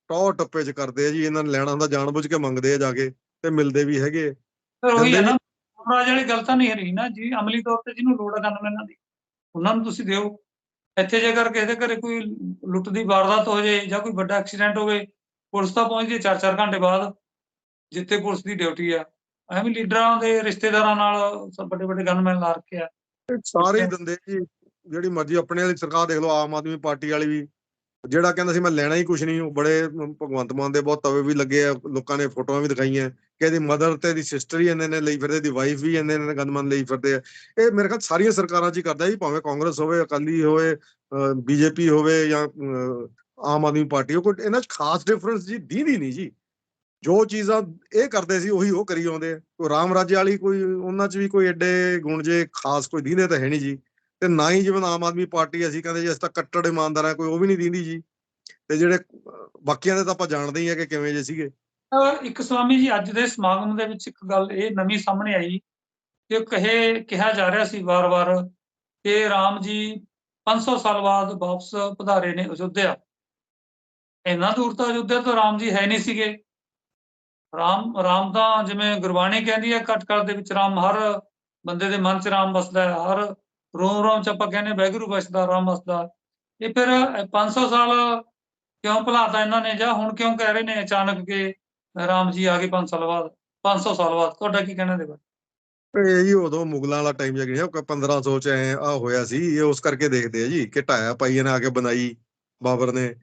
ਟੌ ਟੱਪੇ ਚ ਕਰਦੇ ਆ ਜੀ ਇਹਨਾਂ ਨੇ ਲੈਣਾ ਹੁੰਦਾ ਜਾਣਬੁੱਝ ਕੇ ਮੰਗਦੇ ਆ ਜਾ ਕੇ ਤੇ ਮਿਲਦੇ ਵੀ ਹੈਗੇ। ਆ। ਪਰ ਉਹੀ ਹੈ ਨਾ ਰਾਮਰਾਜ ਵਾਲੀ ਗੱਲ ਤਾਂ ਨਹੀਂ ਰਹੀ ਨਾ ਜੀ ਅਮਲੀ ਤੌਰ ਤੇ ਜਿਹਨੂੰ ਲੋੜ ਹੈ ਗਨਮੈਨਾਂ ਦੀ ਉਹਨਾਂ ਨੂੰ ਤੁਸੀਂ ਦਿਓ। ਇੱਥੇ ਜੇਕਰ ਕਿਸੇ ਦੇ ਘਰੇ ਕੋਈ ਲੁੱਟ ਦੀ ਵਾਰਦਾਤ ਹੋ ਜੇ ਜਾਂ ਕੋਈ ਵੱਡਾ ਐਕਸੀਡੈਂਟ ਹੋਵੇ ਪੁਲਿਸ ਤਾਂ ਪਹੁੰਚਦੀ ਹੈ 4-4 ਘੰਟੇ ਬਾਅਦ ਜਿੱਥੇ ਪੁਲਿਸ ਦੀ ਡਿਊਟੀ ਆ। ਐਵੇਂ ਲੀਡਰਾਂ ਦੇ ਰਿਸ਼ਤੇਦਾਰਾਂ ਨਾਲ ਸਭ ਵੱਡੇ ਵੱਡੇ ਗਨਮੈਨ ਲਾ ਰੱਖੇ ਆ। ਸਾਰੇ। ਦਿੰਦੇ ਜੀ ਜਿਹੜੀ ਮਰਜ਼ੀ ਆਪਣੇ ਵਾਲੀ ਸਰਕਾਰ ਦੇਖ ਲਓ ਆਮ ਆਦਮੀ ਪਾਰਟੀ ਵਾਲੀ ਵੀ। ਜਿਹੜਾ ਕਹਿੰਦਾ ਸੀ ਮੈਂ ਲੈਣਾ ਹੀ ਕੁਝ ਨਹੀਂ ਉਹ ਬੜੇ ਭਗਵੰਤ ਮਾਨ ਦੇ ਬਹੁਤ ਤਵੇ ਵੀ ਲੱਗੇ ਆ ਲੋਕਾਂ ਨੇ ਫੋਟੋਆਂ ਵੀ ਦਿਖਾਈਆਂ। ਕਿ ਇਹਦੀ ਮਦਰ ਤੇ ਇਹਦੀ ਸਿਸਟਰ ਹੀ ਇਹਨੇ ਨੇ ਲਈ ਫਿਰਦੇ ਦੀ ਵਾਈਫ ਵੀ ਇਹਨੇ ਨੇ ਗਨਮਨ ਲਈ ਫਿਰਦੇ ਆ। ਇਹ ਮੇਰੇ ਖਿਆਲ ਸਾਰੀਆਂ ਸਰਕਾਰਾਂ 'ਚ ਹੀ ਕਰਦਾ ਜੀ ਭਾਵੇਂ ਕਾਂਗਰਸ ਹੋਵੇ ਅਕਾਲੀ ਹੋਵੇ ਬੀਜੇਪੀ ਹੋਵੇ ਜਾਂ ਆਮ ਆਦਮੀ ਪਾਰਟੀ ਉਹ ਕੋਈ ਇਹਨਾਂ 'ਚ ਖਾਸ ਡਿਫਰੈਂਸ ਜੀ ਦੀਦੀ ਨਹੀਂ ਜੀ। ਜੋ ਚੀਜ਼ਾਂ ਇਹ ਕਰਦੇ ਸੀ ਉਹੀ ਉਹ ਕਰੀ ਆਉਂਦੇ ਕੋਈ ਰਾਮ ਰਾਜੇ ਵਾਲੀ ਕੋਈ ਉਹਨਾਂ 'ਚ ਵੀ ਕੋਈ ਐਡੇ ਗੁਣ ਜੇ ਖਾਸ ਕੋਈ ਦੀਂਦੇ ਤਾਂ ਹੈ ਨਹੀਂ ਜੀ। ਤੇ ਨਾ ਹੀ ਜਿਵੇਂ ਆਮ ਆਦਮੀ ਪਾਰਟੀ ਅਸੀਂ ਕਹਿੰਦੇ ਜੀ ਅਸੀਂ ਤਾਂ ਕੱਟੜ ਇਮਾਨਦਾਰ ਆ ਕੋਈ ਉਹ ਵੀ ਨਹੀਂ ਦੀਂਦੀ ਜੀ। ਤੇ ਜਿਹੜੇ ਬਾਕੀਆਂ ਦੇ ਤਾਂ ਆਪਾਂ ਜਾਣਦੇ ਹੀ ਆ ਕਿ ਕਿਵੇਂ ਜੇ ਸੀਗੇ। ਇੱਕ ਸਵਾਮੀ ਜੀ ਅੱਜ ਦੇ ਸਮਾਗਮ ਦੇ ਵਿੱਚ ਇੱਕ ਗੱਲ ਇਹ ਨਵੀਂ ਸਾਹਮਣੇ ਆਈ ਕਿ ਕਹੇ, ਕਿਹਾ ਜਾ ਰਿਹਾ ਸੀ ਵਾਰ-ਵਾਰ ਕਿ ਰਾਮ ਜੀ 500 ਸਾਲ ਬਾਅਦ ਵਾਪਸ ਪਧਾਰੇ ਨੇ ਅਯੁੱਧਿਆ। ਇੰਨਾ ਦੂਰ ਤਾਂ ਅਯੁੱਧਿਆ ਤੋਂ ਰਾਮ ਜੀ ਹੈ ਨਹੀਂ ਸੀਗੇ। ਰਾਮ ਰਾਮ ਤਾਂ ਜਿਵੇਂ ਗੁਰਬਾਣੀ ਕਹਿੰਦੀ ਹੈ, ਕਟ ਦੇ ਵਿੱਚ ਰਾਮ ਹਰ ਬੰਦੇ ਦੇ ਮਨ 'ਚ ਰਾਮ ਵਸਦਾ ਹੈ, ਹਰ ਰੋਮ ਰੋਮ 'ਚ ਆਪਾਂ ਕਹਿੰਦੇ ਵੈਗੁਰੂ ਵਸਦਾ, ਰਾਮ ਵਸਦਾ। ਇਹ ਫਿਰ 500 ਸਾਲ ਕਿਉਂ ਭੁਲਾਤਾ ਇਹਨਾਂ ਨੇ ਜਾਂ ਹੁਣ ਕਿਉਂ ਕਹਿ ਰਹੇ ਨੇ ਅਚਾਨਕ ਕਿ ਰਾਮ ਜੀ ਆ ਗਏ 5 ਸਾਲ ਬਾਅਦ? 500 ਸਾਲ ਬਾਅਦ। ਤੁਹਾਡਾ ਕੀ ਕਹਿਣਾ ਦੇ ਬਾਰੇ? ਇਹ ਜੀ ਉਦੋਂ ਮੁਗਲਾਂ ਵਾਲਾ ਟਾਈਮ ਜਿਹਾ ਗਿਆ 1500 ਚ ਐ ਆ ਹੋਇਆ ਸੀ, ਇਹ ਉਸ ਕਰਕੇ ਦੇਖਦੇ ਆ ਜੀ, ਕਿ ਢਾਇਆ ਪਾਈਏ ਨੇ ਆ ਕੇ ਬਣਾਈ ਬਾਬਰ ਨੇ।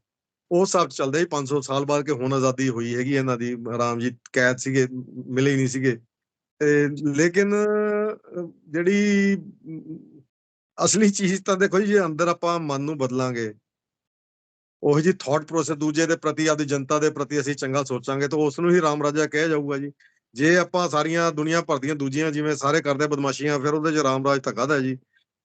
ਉਹ ਹਿਸਾਬ ਚੱਲਦਾ ਹੀ 500 ਸਾਲ ਬਾਅਦ ਕਿ ਹੁਣ ਆਜ਼ਾਦੀ ਹੋਈ ਹੈਗੀ, ਇਹਨਾਂ ਦੀ ਰਾਮ ਜੀ ਕੈਦ ਸੀਗੇ, ਮਿਲੇ ਹੀ ਨਹੀਂ ਸੀਗੇ। ਤੇ ਲੇਕਿਨ ਜਿਹੜੀ ਅਸਲੀ ਚੀਜ਼ ਤਾਂ ਦੇਖੋ ਜੀ ਅੰਦਰ ਆਪਾਂ ਮਨ ਨੂੰ ਬਦਲਾਂਗੇ, ਉਹ ਜੀ ਥਾਟ ਪ੍ਰੋਸੈਸ ਦੂਜੇ ਦੇ ਪ੍ਰਤੀ, ਆਪਦੀ ਜਨਤਾ ਦੇ ਪ੍ਰਤੀ ਅਸੀਂ ਚੰਗਾ ਸੋਚਾਂਗੇ, ਤਾਂ ਉਸ ਨੂੰ ਹੀ ਰਾਮ ਰਾਜਾ ਕਿਹਾ ਜਾਊਗਾ ਜੀ। ਜੇ ਆਪਾਂ ਸਾਰੀਆਂ ਦੁਨੀਆ ਭਰ ਦੀਆਂ ਦੂਜੀਆਂ, ਜਿਵੇਂ ਸਾਰੇ ਕਰਦੇ ਬਦਮਾਸ਼ੀਆਂ, ਫਿਰ ਉਹਦੇ ਚ ਰਾਮ ਰਾਜ ਧੱਕਾ ਦਾ ਜੀ।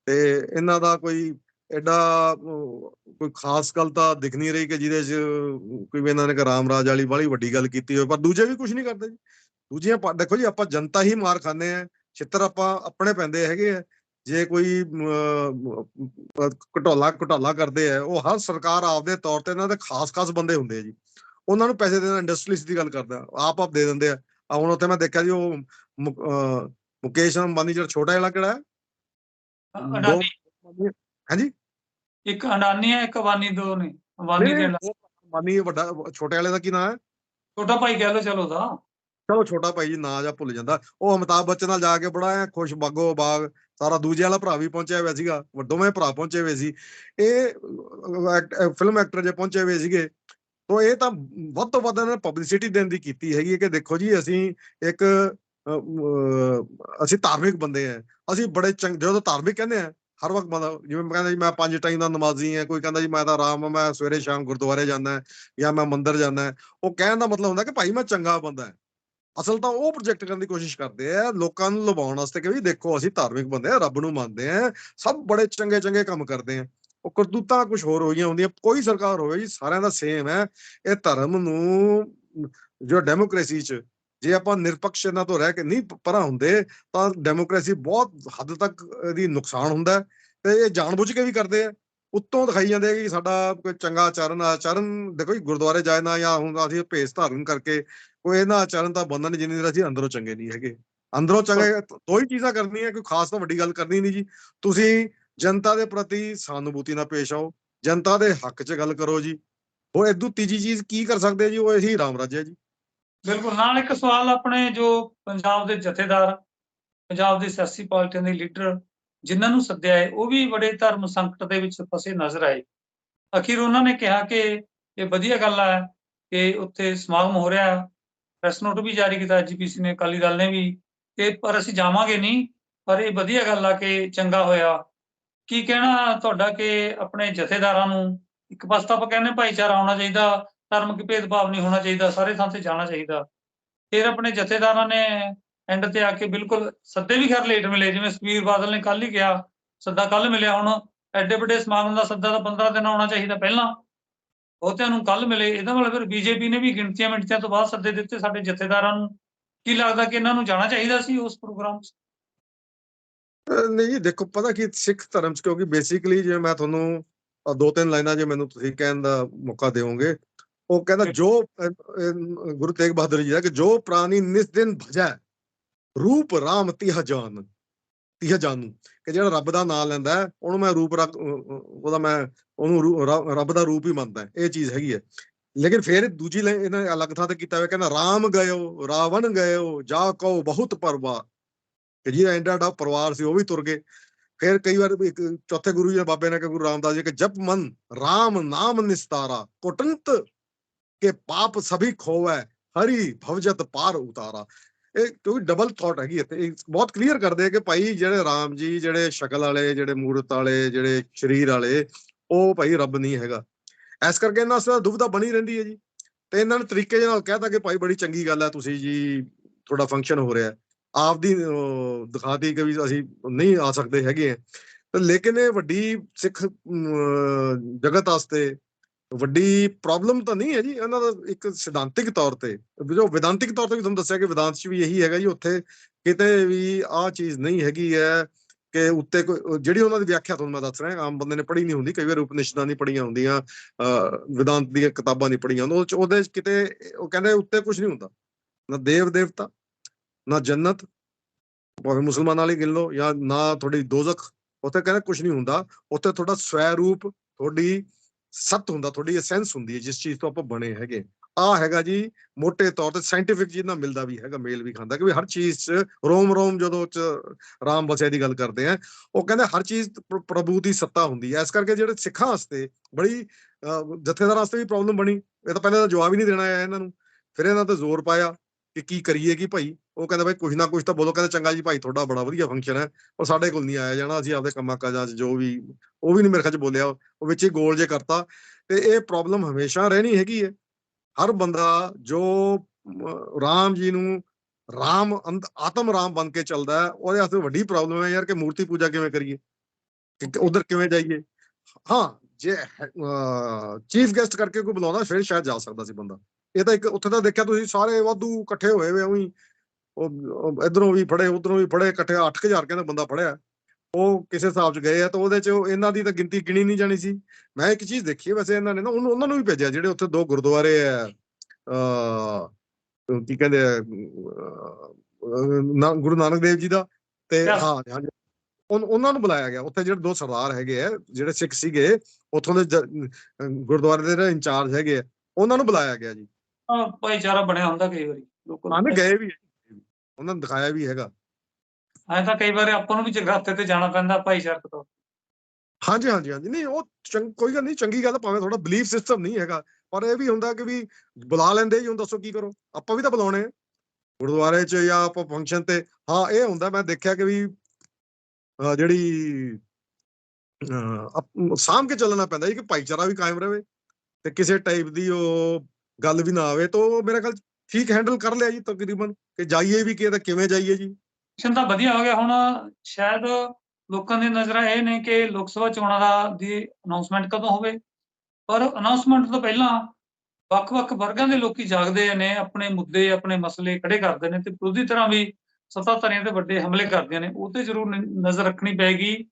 ਤੇ ਇਹਨਾਂ ਦਾ ਕੋਈ ਐਡਾ ਕੋਈ ਖਾਸ ਗੱਲ ਤਾਂ ਦਿਖ ਨਹੀਂ ਰਹੀ ਕਿ ਜਿਹਦੇ ਚ ਕੋਈ ਇਹਨਾਂ ਨੇ ਰਾਮ ਰਾਜ ਵਾਲੀ ਬੜੀ ਵੱਡੀ ਗੱਲ ਕੀਤੀ ਹੋਵੇ ਪਰ ਦੂਜੇ ਵੀ ਕੁਝ ਨਹੀਂ ਕਰਦੇ ਜੀ। ਦੂਜੀਆਂ ਦੇਖੋ ਜੀ ਆਪਾਂ ਜਨਤਾ ਹੀ ਮਾਰ ਖਾਂਦੇ ਆ ਛਿੱਤਰ ਆਪਾਂ ਆਪਣੇ ਪੈਂਦੇ ਹੈਗੇ ਆ। ਜੇ ਕੋਈ ਘਟੋਲਾ ਘਟਾਲਾ ਕਰਦੇ ਆ ਉਹ ਹਰ ਸਰਕਾਰ ਆਪਦੇ ਤੌਰ ਤੇ ਇਹਨਾਂ ਦੇ ਖਾਸ-ਖਾਸ ਬੰਦੇ ਹੁੰਦੇ ਆ ਜੀ। ਉਹਨਾਂ ਨੂੰ ਪੈਸੇ ਦੇਣਾ ਇੰਡਸਟਰੀਜ਼ ਦੀ ਗੱਲ ਕਰਦਾ ਆਪ ਆਪ ਦੇ ਦਿੰਦੇ ਆ। ਹੁਣ ਉੱਥੇ ਮੈਂ ਦੇਖਿਆ ਜੀ ਉਹ ਮੁਕੇਸ਼ ਅੰਬਾਨੀ ਜਿਹੜਾ ਛੋਟਾ ਜਿਹਾ ਕਿਹੜਾ ਹੈ? ਹਾਂਜੀ? ਇੱਕ ਅਡਾਨੀ ਹੈ ਇੱਕ ਅਬਾਨੀ ਦੋ ਨੇ। ਅੰਬਾਨੀ ਦੇ ਨਾਲ। ਅੰਬਾਨੀ ਵੱਡਾ ਛੋਟੇ ਵਾਲੇ ਦਾ ਕੀ ਨਾਂ ਹੈ? ਛੋਟਾ ਭਾਈ ਕਹਿ ਲੋ ਚਲੋ ਦਾ ਚਲੋ ਛੋਟਾ ਭਾਈ ਜੀ ਨਾਂ ਜਾਂ ਭੁੱਲ ਜਾਂਦਾ। ਉਹ ਅਮਿਤਾਭ ਬੱਚਨ ਨਾਲ ਜਾ ਕੇ ਬੜਾ ਐਂ ਖੁਸ਼ ਬਾਗੋ ਬਾਗ ਸਾਰਾ ਦੂਜੇ ਵਾਲਾ ਭਰਾ ਵੀ ਪਹੁੰਚਿਆ ਹੋਇਆ ਸੀਗਾ ਦੋਵੇਂ ਭਰਾ ਪਹੁੰਚੇ ਹੋਏ ਸੀ। ਇਹ ਫਿਲਮ ਐਕਟਰ ਜੇ ਪਹੁੰਚੇ ਹੋਏ ਸੀਗੇ ਤੋ ਇਹ ਤਾਂ ਵੱਧ ਤੋਂ ਵੱਧ ਇਹਨਾਂ ਪਬਲਿਸਿਟੀ ਦੇਣ ਦੀ ਕੀਤੀ ਹੈਗੀ ਕਿ ਦੇਖੋ ਜੀ ਅਸੀਂ ਇੱਕ ਅਸੀਂ ਧਾਰਮਿਕ ਬੰਦੇ ਆ ਅਸੀਂ ਬੜੇ ਚੰਗ ਜਦੋਂ ਧਾਰਮਿਕ ਕਹਿੰਦੇ ਆ ਹਰ ਵਕਤ ਮਤਲਬ ਜਿਵੇਂ ਮੈਂ ਕਹਿੰਦਾ ਜੀ ਮੈਂ ਪੰਜ ਟਾਈਮ ਦਾ ਨਮਾਜ਼ੀ ਆ ਕੋਈ ਕਹਿੰਦਾ ਜੀ ਮੈਂ ਤਾਂ ਆਰਾਮ ਆ, ਮੈਂ ਸਵੇਰੇ ਸ਼ਾਮ ਗੁਰਦੁਆਰੇ ਜਾਂਦਾ ਜਾਂ ਮੈਂ ਮੰਦਿਰ ਜਾਂਦਾ ਉਹ ਕਹਿਣ ਦਾ ਮਤਲਬ ਹੁੰਦਾ ਕਿ ਭਾਈ ਮੈਂ ਚੰਗਾ ਬੰਦਾ ਹੈ। ਅਸਲ ਤਾਂ ਉਹ ਪ੍ਰੋਜੈਕਟ ਕਰਨ ਦੀ ਕੋਸ਼ਿਸ਼ ਕਰਦੇ ਆ, ਲੋਕਾਂ ਨੂੰ ਲੁਭਾਉਣ ਵਾਸਤੇ ਕਿ ਵੀ ਦੇਖੋ ਅਸੀਂ ਧਾਰਮਿਕ ਬੰਦੇ ਆ ਰੱਬ ਨੂੰ ਮੰਨਦੇ ਆ ਸਭ ਬੜੇ ਚੰਗੇ ਚੰਗੇ ਕੰਮ ਕਰਦੇ ਆ ਉਹ ਕਰਤੂਤਾਂ ਕੁਝ ਹੋਰ ਹੋਈਆਂ ਹੁੰਦੀਆਂ, ਕੋਈ ਸਰਕਾਰ ਹੋਵੇ ਜੀ ਸਾਰਿਆਂ ਦਾ ਸੇਮ ਹੈ, ਇਹ ਧਰਮ ਨੂੰ ਜੋ ਡੈਮੋਕ੍ਰੇਸੀ ਚ ਜੇ ਆਪਾਂ ਨਿਰਪੱਖ ਇਹਨਾਂ ਤੋਂ ਰਹਿ ਕੇ ਨਹੀਂ ਪਰਾਂ ਹੁੰਦੇ ਤਾਂ ਡੈਮੋਕ੍ਰੇਸੀ ਬਹੁਤ ਹੱਦ ਤੱਕ ਇਹਦੀ ਨੁਕਸਾਨ ਹੁੰਦਾ ਤੇ ਇਹ ਜਾਣਬੁੱਝ ਕੇ ਵੀ ਕਰਦੇ ਆ। ਉੱਤੋਂ ਦਿਖਾਈ ਜਾਂਦੇ ਆ ਕਿ ਸਾਡਾ ਕੋਈ ਚੰਗਾ ਆਚਰਨ ਆ। ਆਚਰਨ ਦੇਖੋ ਜੀ ਗੁਰਦੁਆਰੇ ਜਾਣਾ ਜਾਂ ਹੁਣ ਅਸੀਂ ਭੇਸ ਧਾਰਨ ਕਰਕੇ ਕੋਈ ਇਹਨਾਂ ਆਚਰਨ ਤਾਂ ਬੰਧਨ ਨਹੀਂ ਜਿੰਨੀ ਦੇਰ ਅਸੀਂ ਅੰਦਰੋਂ ਚੰਗੇ ਨਹੀਂ ਹੈਗੇ। ਅੰਦਰੋਂ ਚੰਗੇ ਦੋ ਹੀ ਚੀਜ਼ਾਂ ਕਰਨੀਆਂ ਕੋਈ ਖਾਸ ਤਾਂ ਵੱਡੀ ਗੱਲ ਕਰਨੀ ਨਹੀਂ ਜੀ। ਤੁਸੀਂ ਜਨਤਾ ਦੇ ਪ੍ਰਤੀ ਸਹਾਨੁਭੂਤੀ ਨਾਲ ਪੇਸ਼ ਆਓ ਜਨਤਾ ਦੇ ਹੱਕ 'ਚ ਗੱਲ ਕਰੋ ਜੀ। ਉਹ ਇਦੋਂ ਤੀਜੀ ਚੀਜ਼ ਕੀ ਕਰ ਸਕਦੇ ਜੀ ਉਹ ਇਹੀ ਰਾਮ ਰਾਜ ਹੈ ਜੀ। ਬਿਲਕੁਲ ਨਾਲ ਇੱਕ ਸਵਾਲ ਆਪਣੇ ਜੋ ਪੰਜਾਬ ਦੇ ਜਥੇਦਾਰ, ਪੰਜਾਬ ਦੇ ਸਿਆਸੀ ਪਾਰਟੀਆਂ ਦੇ ਲੀਡਰ ਜਿਨ੍ਹਾਂ ਨੂੰ ਸੱਦਿਆ ਹੈ, ਉਹ ਵੀ ਬੜੇ ਧਰਮ ਸੰਕਟ ਦੇ ਵਿੱਚ ਫਸੇ ਨਜ਼ਰ ਆਏ। ਅਖੀਰ ਉਹਨਾਂ ਨੇ ਕਿਹਾ ਕਿ ਇਹ ਵਧੀਆ ਗੱਲ ਹੈ ਕਿ ਉੱਥੇ ਸਮਾਗਮ ਹੋ ਰਿਹਾ ਪ੍ਰੈਸ ਨੋਟ ਵੀ ਜਾਰੀ ਕੀਤਾ, ਜੀਪੀਸੀ ਨੇ, ਅਕਾਲੀ ਦਲ ਨੇ ਵੀ। ਤੇ ਪਰ ਅਸੀਂ ਜਾਵਾਂਗੇ ਨਹੀਂ, ਪਰ ਇਹ ਵਧੀਆ ਗੱਲ ਆ ਕਿ ਚੰਗਾ ਹੋਇਆ। ਕੀ ਕਹਿਣਾ ਤੁਹਾਡਾ ਕਿ ਆਪਣੇ ਜਥੇਦਾਰਾਂ ਨੂੰ ਇੱਕ ਪਾਸੇ ਤਾਂ ਆਪਾਂ ਕਹਿੰਦੇ ਭਾਈਚਾਰਾ ਆਉਣਾ ਚਾਹੀਦਾ ਧਰਮਿਕ ਭੇਦਭਾਵ ਨਹੀਂ ਹੋਣਾ ਚਾਹੀਦਾ, ਸਾਰੇ ਥਾਂ ਤੇ ਜਾਣਾ ਚਾਹੀਦਾ। ਫਿਰ ਆਪਣੇ ਜਥੇਦਾਰਾਂ ਨੇ ਐਂਡ ਤੇ ਆ ਕੇ ਬਿਲਕੁਲ ਸੱਦੇ ਵੀ ਖੈਰ ਲੇਟ ਮਿਲੇ, ਜਿਵੇਂ ਸੁਖਬੀਰ ਬਾਦਲ ਨੇ ਕੱਲ ਹੀ ਕਿਹਾ, ਸੱਦਾ ਕੱਲ ਮਿਲਿਆ ਹੁਣ, ਐਡੇ ਵੱਡੇ ਸਮਾਗਮ ਦਾ ਸੱਦਾ ਤਾਂ 15 ਦਿਨ ਆਉਣਾ ਚਾਹੀਦਾ ਪਹਿਲਾਂ। ਬਹੁਤਿਆਂ ਨੂੰ ਕੱਲ ਮਿਲੇ, ਇਹਦਾ ਮਤਲਬ ਫਿਰ ਬੀਜੇਪੀ ਨੇ ਵੀ ਗਿਣਤੀਆਂ ਮਿੰਟਾਂ ਤੋਂ ਬਾਅਦ ਸੱਦੇ ਦਿੱਤੇ ਸਾਡੇ ਜਥੇਦਾਰਾਂ ਨੂੰ। ਕੀ ਲੱਗਦਾ ਕਿ ਇਹਨਾਂ ਨੂੰ ਜਾਣਾ ਚਾਹੀਦਾ ਸੀ ਉਸ ਪ੍ਰੋਗਰਾਮ 'ਚ? ਨਹੀਂ ਦੇਖੋ ਪਤਾ ਕੀ ਸਿੱਖ ਧਰਮ ਚ ਕਿਉਂਕਿ ਬੇਸਿਕਲੀ ਜੇ ਮੈਂ ਤੁਹਾਨੂੰ ਦੋ ਤਿੰਨ ਲਾਈਨਾਂ ਜੇ ਮੈਨੂੰ ਤੁਸੀਂ ਕਹਿਣ ਦਾ ਮੌਕਾ ਦਿਓਗੇ ਉਹ ਕਹਿੰਦਾ ਜੋ ਗੁਰੂ ਤੇਗ ਬਹਾਦਰ ਜੀ ਦਾ ਕਿ ਜੋ ਪ੍ਰਾਨੀ ਨਿਸ ਦਿਨ ਭਜੈ ਰੂਪ ਰਾਮ ਤਿਹ ਜਾਨ ਤਿਹ ਜਾਨੂ। ਕਿ ਜਿਹੜਾ ਰੱਬ ਦਾ ਨਾਮ ਲੈਂਦਾ ਉਹਨੂੰ ਮੈਂ ਰੂਪ ਉਹਦਾ ਮੈਂ ਉਹਨੂੰ ਰੱਬ ਦਾ ਰੂਪ ਹੀ ਮੰਨਦਾ। ਇਹ ਚੀਜ਼ ਹੈਗੀ ਹੈ। ਲੇਕਿਨ ਫਿਰ ਦੂਜੀ ਲਾਈਨ ਇਹਨਾਂ ਅਲੱਗ ਥਾਂ ਤੇ ਕੀਤਾ ਹੋਇਆ ਕਹਿੰਦਾ ਰਾਮ ਗਇਓ ਰਾਵਣ ਗਇਓ ਜਾ ਕਉ ਬਹੁਤ ਪਰਵਾ। ਕਿ ਜਿਹਦਾ ਐਂਡਾ ਡਾ ਪਰਿਵਾਰ ਸੀ ਉਹ ਵੀ ਤੁਰ ਗਏ। ਫਿਰ ਕਈ ਵਾਰ ਇੱਕ ਚੌਥੇ ਗੁਰੂ ਜੀ ਨੇ ਬਾਬੇ ਨੇ ਕਿ ਗੁਰੂ ਰਾਮਦਾਸ ਜੀ ਕਿ ਜਪ ਮਨ RAM ਨਾਮ ਨਿਸਤਾਰਾ ਕੁਟੰਤ ਕੇ ਪਾਪ ਸਭੀ ਖੋਵੈ ਹਰੀ ਭਵਜਤ ਪਾਰ ਉਤਾਰਾ। ਇਹ ਕਿਉਂਕਿ ਡਬਲ ਥਾਟ ਹੈਗੀ ਇੱਥੇ। ਬਹੁਤ ਕਲੀਅਰ ਕਰਦੇ ਆ ਕਿ ਭਾਈ ਜਿਹੜੇ ਰਾਮ ਜੀ ਜਿਹੜੇ ਸ਼ਕਲ ਵਾਲੇ ਜਿਹੜੇ ਮੂਰਤ ਵਾਲੇ ਜਿਹੜੇ ਸਰੀਰ ਵਾਲੇ ਉਹ ਭਾਈ ਰੱਬ ਨਹੀਂ ਹੈਗਾ। ਇਸ ਕਰਕੇ ਇਹਨਾਂ ਵਾਸਤੇ ਦੁਬਿਧਾ ਬਣੀ ਰਹਿੰਦੀ ਹੈ ਜੀ। ਤੇ ਇਹਨਾਂ ਨੇ ਤਰੀਕੇ ਦੇ ਨਾਲ ਕਹਿਤਾ ਕਿ ਭਾਈ ਬੜੀ ਚੰਗੀ ਗੱਲ ਹੈ ਤੁਸੀਂ ਜੀ ਤੁਹਾਡਾ ਫੰਕਸ਼ਨ ਹੋ ਰਿਹਾ ਆਪ ਦੀ ਦਿਖਾਤੀ ਕਿ ਵੀ ਅਸੀਂ ਨਹੀਂ ਆ ਸਕਦੇ ਹੈਗੇ ਆ ਤੇ ਲੇਕਿਨ ਇਹ ਵੱਡੀ ਸਿੱਖ ਅਮ, ਜਗਤ ਵਾਸਤੇ ਵੱਡੀ ਪ੍ਰੋਬਲਮ ਤਾਂ ਨਹੀਂ ਹੈ ਜੀ ਇਹਨਾਂ ਦਾ ਇੱਕ ਸਿਧਾਂਤਿਕ ਤੌਰ ਤੇ ਜੋ ਵਿਦਾਂਤਿਕ ਤੌਰ ਤੇ ਵੀ ਤੁਹਾਨੂੰ ਦੱਸਿਆ ਕਿ ਵਿਦਾਂਤ 'ਚ ਵੀ ਇਹੀ ਹੈਗਾ ਜੀ ਉੱਥੇ ਕਿਤੇ ਵੀ ਆਹ ਚੀਜ਼ ਨਹੀਂ ਹੈਗੀ ਹੈ ਕਿ ਉੱਤੇ ਕੋਈ ਜਿਹੜੀ ਉਹਨਾਂ ਦੀ ਵਿਆਖਿਆ ਤੁਹਾਨੂੰ ਮੈਂ ਦੱਸ ਰਿਹਾ ਆਮ ਬੰਦੇ ਨੇ ਪੜ੍ਹੀ ਨਹੀਂ ਹੁੰਦੀ ਕਈ ਵਾਰ ਉਪਨਿਸ਼ਦਾਂ ਨਹੀਂ ਪੜ੍ਹੀਆਂ ਹੁੰਦੀਆਂ ਅਹ, ਵਿਦਾਂਤ ਦੀਆਂ ਕਿਤਾਬਾਂ ਨਹੀਂ ਪੜ੍ਹੀਆਂ ਉਹਦੇ 'ਚ- ਉਹਦੇ ਕਿਤੇ ਉਹ ਕਹਿੰਦੇ ਉੱਤੇ ਕੁਝ ਨਹੀਂ ਹੁੰਦਾ ਨਾ ਦੇਵ ਦੇਵਤਾ ਨਾ ਜੰਨਤ ਭਾਵੇਂ ਮੁਸਲਮਾਨਾਂ ਵਾਲੀ ਗਿਣ ਲਓ ਜਾਂ ਨਾ ਤੁਹਾਡੀ ਦੋਜ਼ਖ ਉੱਥੇ ਕਹਿੰਦੇ ਕੁਝ ਨਹੀਂ ਹੁੰਦਾ ਉੱਥੇ ਤੁਹਾਡਾ ਸਵੈ ਰੂਪ ਤੁਹਾਡੀ ਸਤ ਹੁੰਦਾ, ਤੁਹਾਡੀ ਐਸੈਂਸ ਹੁੰਦੀ ਹੈ, ਜਿਸ ਚੀਜ਼ ਤੋਂ ਆਪਾਂ ਬਣੇ ਹੈਗੇ। ਆ ਹੈਗਾ ਜੀ ਮੋٹے ਤੌਰ ਤੇ ਸਾਇੰਟੀਫਿਕ ਜੀ ਨਾਲ ਮਿਲਦਾ ਵੀ ਹੈਗਾ, ਮੇਲ ਵੀ ਖਾਂਦਾ ਕਿ ਵੀ ਹਰ ਚੀਜ਼ 'ਚ ਰੋਮ ਰੋਮ ਜਦੋਂ ਚ ਰਾਮ ਵਸਿਆ ਦੀ ਗੱਲ ਕਰਦੇ ਆ, ਉਹ ਕਹਿੰਦੇ ਹਰ ਚੀਜ਼ ਪ੍ਰਭੂ ਦੀ ਸੱਤਾ ਹੁੰਦੀ ਹੈ ਇਸ ਕਰਕੇ ਜਿਹੜੇ ਸਿੱਖਾਂ ਵਾਸਤੇ ਬੜੀ ਜਥੇਦਾਰ ਵਾਸਤੇ ਵੀ ਪ੍ਰੋਬਲਮ ਬਣੀ। ਇਹ ਤਾਂ ਪਹਿਲਾਂ ਤਾਂ ਜਵਾਬ ਹੀ ਨਹੀਂ ਦੇਣਾ ਆਇਆ ਇਹਨਾਂ ਨੂੰ। ਫਿਰ ਇਹਨਾਂ ਤੇ ਜ਼ੋਰ ਪਾਇਆ। ਕਿ ਕੀ ਕਰੀਏ ਕੀ ਭਾਈ? ਉਹ ਕਹਿੰਦਾ ਭਾਈ ਕੁਝ ਨਾ ਕੁਝ ਤਾਂ ਬੋਲੋ। ਕਹਿੰਦਾ ਚੰਗਾ ਜੀ ਭਾਈ, ਤੁਹਾਡਾ ਬੜਾ ਵਧੀਆ ਫੰਕਸ਼ਨ ਹੈ, ਪਰ ਸਾਡੇ ਕੋਲ ਨਹੀਂ ਆਇਆ ਜਾਣਾ। ਅਸੀਂ ਆਪਦੇ ਕੰਮਾਂ ਕਾਜਾਂ 'ਚ ਜੋ ਵੀ, ਉਹ ਵੀ ਨਹੀਂ ਮੇਰੇ ਖਿਆਲ 'ਚ ਬੋਲਿਆ। ਉਹ ਵਿੱਚ ਹੀ ਗੋਲ ਜੇ ਕਰਤਾ। ਤੇ ਇਹ ਪ੍ਰੋਬਲਮ ਹਮੇਸ਼ਾ ਰਹਿਣੀ ਹੈਗੀ ਹੈ। ਹਰ ਬੰਦਾ ਜੋ ਰਾਮ ਜੀ ਨੂੰ ਰਾਮ ਅੰਦ- ਆਤਮ ਰਾਮ ਬਣ ਕੇ ਚੱਲਦਾ ਹੈ, ਉਹਦੇ ਵਾਸਤੇ ਵੱਡੀ ਪ੍ਰੋਬਲਮ ਹੈ ਯਾਰ ਕਿ ਮੂਰਤੀ ਪੂਜਾ ਕਿਵੇਂ ਕਰੀਏ? ਕਿ ਉਧਰ ਕਿਵੇਂ ਜਾਈਏ? ਹਾਂ, ਜੇ ਚੀਫ ਗੈਸਟ ਕਰਕੇ ਕੋਈ ਬੁਲਾਉਂਦਾ, ਫਿਰ ਸ਼ਾਇਦ ਜਾ ਸਕਦਾ ਸੀ ਬੰਦਾ। ਇਹ ਤਾਂ ਇੱਕ ਉੱਥੇ ਤਾਂ ਦੇਖਿਆ ਤੁਸੀਂ ਸਾਰੇ ਵਾਧੂ ਇਕੱਠੇ ਹੋਏ ਹੋਏ ਉਹੀ ਉਹ ਇਧਰੋਂ ਵੀ ਫੜੇ ਉਧਰੋਂ ਵੀ ਫੜੇ ਇਕੱਠੇ 8000 ਕਹਿੰਦਾ ਬੰਦਾ ਫੜਿਆ। ਉਹ ਕਿਸੇ ਹਿਸਾਬ 'ਚ ਗਏ ਆ ਤਾਂ ਉਹਦੇ 'ਚ ਇਹਨਾਂ ਦੀ ਤਾਂ ਗਿਣਤੀ ਗਿਣੀ ਨਹੀਂ ਜਾਣੀ ਸੀ। ਮੈਂ ਇੱਕ ਚੀਜ਼ ਦੇਖੀ ਵੈਸੇ ਇਹਨਾਂ ਨੇ ਨਾ ਉਹਨੂੰ ਨੂੰ ਵੀ ਭੇਜਿਆ ਜਿਹੜੇ ਉੱਥੇ ਦੋ ਗੁਰਦੁਆਰੇ ਆ ਅ ਕੀ ਕਹਿੰਦੇ ਗੁਰੂ ਨਾਨਕ ਦੇਵ ਜੀ ਦਾ ਤੇ। ਹਾਂ ਉਹਨਾਂ ਨੂੰ ਬੁਲਾਇਆ ਗਿਆ। ਉੱਥੇ ਜਿਹੜੇ ਦੋ ਸਰਦਾਰ ਹੈਗੇ ਆ ਜਿਹੜੇ ਸਿੱਖ ਸੀਗੇ ਉੱਥੋਂ ਦੇ ਗੁਰਦੁਆਰੇ ਦੇ ਇੰਚਾਰਜ ਹੈਗੇ ਆ ਉਹਨਾਂ ਨੂੰ ਬੁਲਾਇਆ ਗਿਆ ਜੀ। ਆਹ ਭਾਈਚਾਰਾ ਬਣਿਆ ਹੁੰਦਾ ਕਈ ਵਾਰੀ ਲੋਕਾਂ ਹਾਂ ਨਹੀਂ ਗਏ ਵੀ ਹੈ। ਉਹਨਾਂ ਨੇ ਦਿਖਾਇਆ ਵੀ ਹੈਗਾ। ਐਂ ਤਾਂ ਕਈ ਵਾਰੀ ਆਪਾਂ ਨੂੰ ਵੀ ਜਗਰਾਤੇ ਤੇ ਜਾਣਾ ਪੈਂਦਾ ਭਾਈਚਾਰਕ ਤੌਰ ਹਾਂਜੀ ਹਾਂਜੀ ਹਾਂਜੀ। ਨਹੀਂ ਉਹ ਚੰਗ ਕੋਈ ਗੱਲ ਨਹੀਂ ਚੰਗੀ ਗੱਲ ਆ, ਭਾਵੇਂ ਥੋੜਾ ਬਲੀਫ ਸਿਸਟਮ ਨਹੀਂ ਹੈਗਾ। ਪਰ ਇਹ ਵੀ ਹੁੰਦਾ ਕਿ ਵੀ ਬੁਲਾ ਲੈਂਦੇ ਜੀ ਹੁਣ ਦੱਸੋ ਕੀ ਕਰੋ। ਆਪਾਂ ਵੀ ਤਾਂ ਬੁਲਾਉਣੇ ਆ। ਗੁਰਦੁਆਰੇ 'ਚ ਜਾਂ ਆਪਾਂ ਫੰਕਸ਼ਨ ਤੇ ਹਾਂ ਇਹ ਹੁੰਦਾ ਮੈਂ ਦੇਖਿਆ ਕਿ ਵੀ ਅਹ ਜਿਹੜੀ ਅਹ ਅਪ- ਸਾਂਭ ਕੇ ਚੱਲਣਾ ਪੈਂਦਾ ਜੀ ਕਿ ਭਾਈਚਾਰਾ ਵੀ ਕਾਇਮ ਰਵੇ ਤੇ ਕਿਸੇ ਟਾਈਪ ਦੀ ਉਹ ਗੱਲ ਵੀ ਨਾ ਆਵੇ ਤਾਂ ਉਹ ਖਿਆਲ ਠੀਕ ਹੈਂਡਲ ਕਰ ਲਿਆ ਜੀ ਤਕਰੀਬਨ, ਕਿ ਜਾਈਏ ਵੀ ਕਿ ਤਾਂ ਕਿਵੇਂ ਜਾਈਏ ਜੀ। ਮਿਸ਼ਨ ਤਾਂ ਵਧੀਆ ਹੋ ਗਿਆ। ਹੁਣ ਸ਼ਾਇਦ ਲੋਕਾਂ ਦੀ ਨਜ਼ਰਾਂ ਇਹ ਨੇ ਕਿ ਲੋਕ ਸਭਾ ਚੋਣਾਂ ਦਾ ਦੀ ਅਨਾਉਂਸਮੈਂਟ ਕਦੋਂ ਹੋਵੇ? ਪਰ ਅਨਾਉਂਸਮੈਂਟ ਤੋਂ ਪਹਿਲਾਂ ਵੱਖ-ਵੱਖ ਵਰਗਾਂ ਦੇ ਲੋਕੀ ਜਾਗਦੇ ਨੇ, ਆਪਣੇ ਮੁੱਦੇ, ਆਪਣੇ ਮਸਲੇ ਖੜੇ ਕਰਦੇ ਨੇ ਤੇ ਵਿਰੋਧੀ ਤਰ੍ਹਾਂ ਵੀ ਸੱਤਾ ਧਾਰੀਆਂ ਤੇ ਵੱਡੇ ਹਮਲੇ ਕਰਦੇ ਨੇ। ਉਹ ਤੇ ਜ਼ਰੂਰ ਨਜ਼ਰ ਰੱਖਣੀ ਪਏਗੀ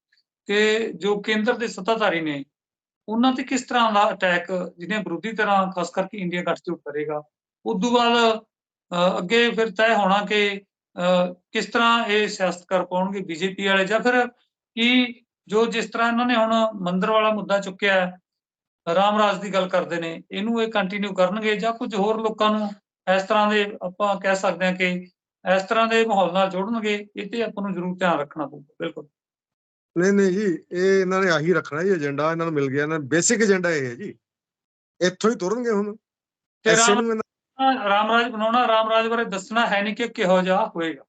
ਕਿ ਜੋ ਕੇਂਦਰ ਦੇ ਸੱਤਾਧਾਰੀ ਨੇ ਉਹਨਾਂ ਤੇ ਕਿਸ ਤਰ੍ਹਾਂ ਦਾ ਅਟੈਕ ਜਿਹਨੇ ਵਿਰੋਧੀ ਤਰ੍ਹਾਂ ਖਾਸ ਕਰਕੇ ਇੰਡੀਆ ਗੱਠਜੋੜ ਕਰੇਗਾ। ਉਸ ਬਾਅਦ ਅੱਗੇ ਫਿਰ ਤੈਅ ਹੋਣਾ ਕਿ ਕਿਸ ਤਰ੍ਹਾਂ ਇਹ ਸਿਆਸਤ ਕਰ ਪਾਉਣਗੇ ਬੀਜੇਪੀ ਵਾਲੇ ਜਾਂ ਫਿਰ ਕੀ ਜੋ ਜਿਸ ਤਰ੍ਹਾਂ ਇਹਨਾਂ ਨੇ ਹੁਣ ਮੰਦਰ ਵਾਲਾ ਮੁੱਦਾ ਚੁੱਕਿਆ ਹੈ, ਰਾਮ ਦੀ ਗੱਲ ਕਰਦੇ ਨੇ ਇਹਨੂੰ ਇਹ ਕੰਟੀਨਿਊ ਕਰਨਗੇ ਜਾਂ ਕੁਝ ਹੋਰ ਲੋਕਾਂ ਨੂੰ ਇਸ ਤਰ੍ਹਾਂ ਦੇ ਆਪਾਂ ਕਹਿ ਸਕਦੇ ਹਾਂ ਕਿ ਇਸ ਤਰ੍ਹਾਂ ਦੇ ਮਾਹੌਲ ਨਾਲ ਜੋੜਨਗੇ ਇਹ ਤੇ ਆਪਾਂ ਨੂੰ ਜ਼ਰੂਰ ਧਿਆਨ ਰੱਖਣਾ ਪਊਗਾ ਬਿਲਕੁਲ। ਨਹੀਂ ਨਹੀਂ ਜੀ ਇਹ ਇਹਨਾਂ ਨੇ ਆਹੀ ਰੱਖਣਾ ਜੀ ਏਜੰਡਾ ਇਹਨਾਂ ਨੂੰ ਮਿਲ ਗਿਆ ਇਹਨਾਂ ਬੇਸਿਕ ਏਜੰਡਾ ਇਹ ਹੈ ਜੀ। ਇੱਥੋਂ ਹੀ ਤੁਰਨਗੇ ਹੁਣ। ਤੇ ਐਸੇ ਰਾਮ ਨੂੰ ਇਹਨਾਂ- ਰਾਮ ਰਾਜ ਬਣਾਉਣਾ ਰਾਮ ਰਾਜ ਬਾਰੇ ਦੱਸਣਾ ਹੈ ਨਹੀਂ ਕਿ ਕਿਹੋ ਜਿਹਾ ਹੋਏਗਾ।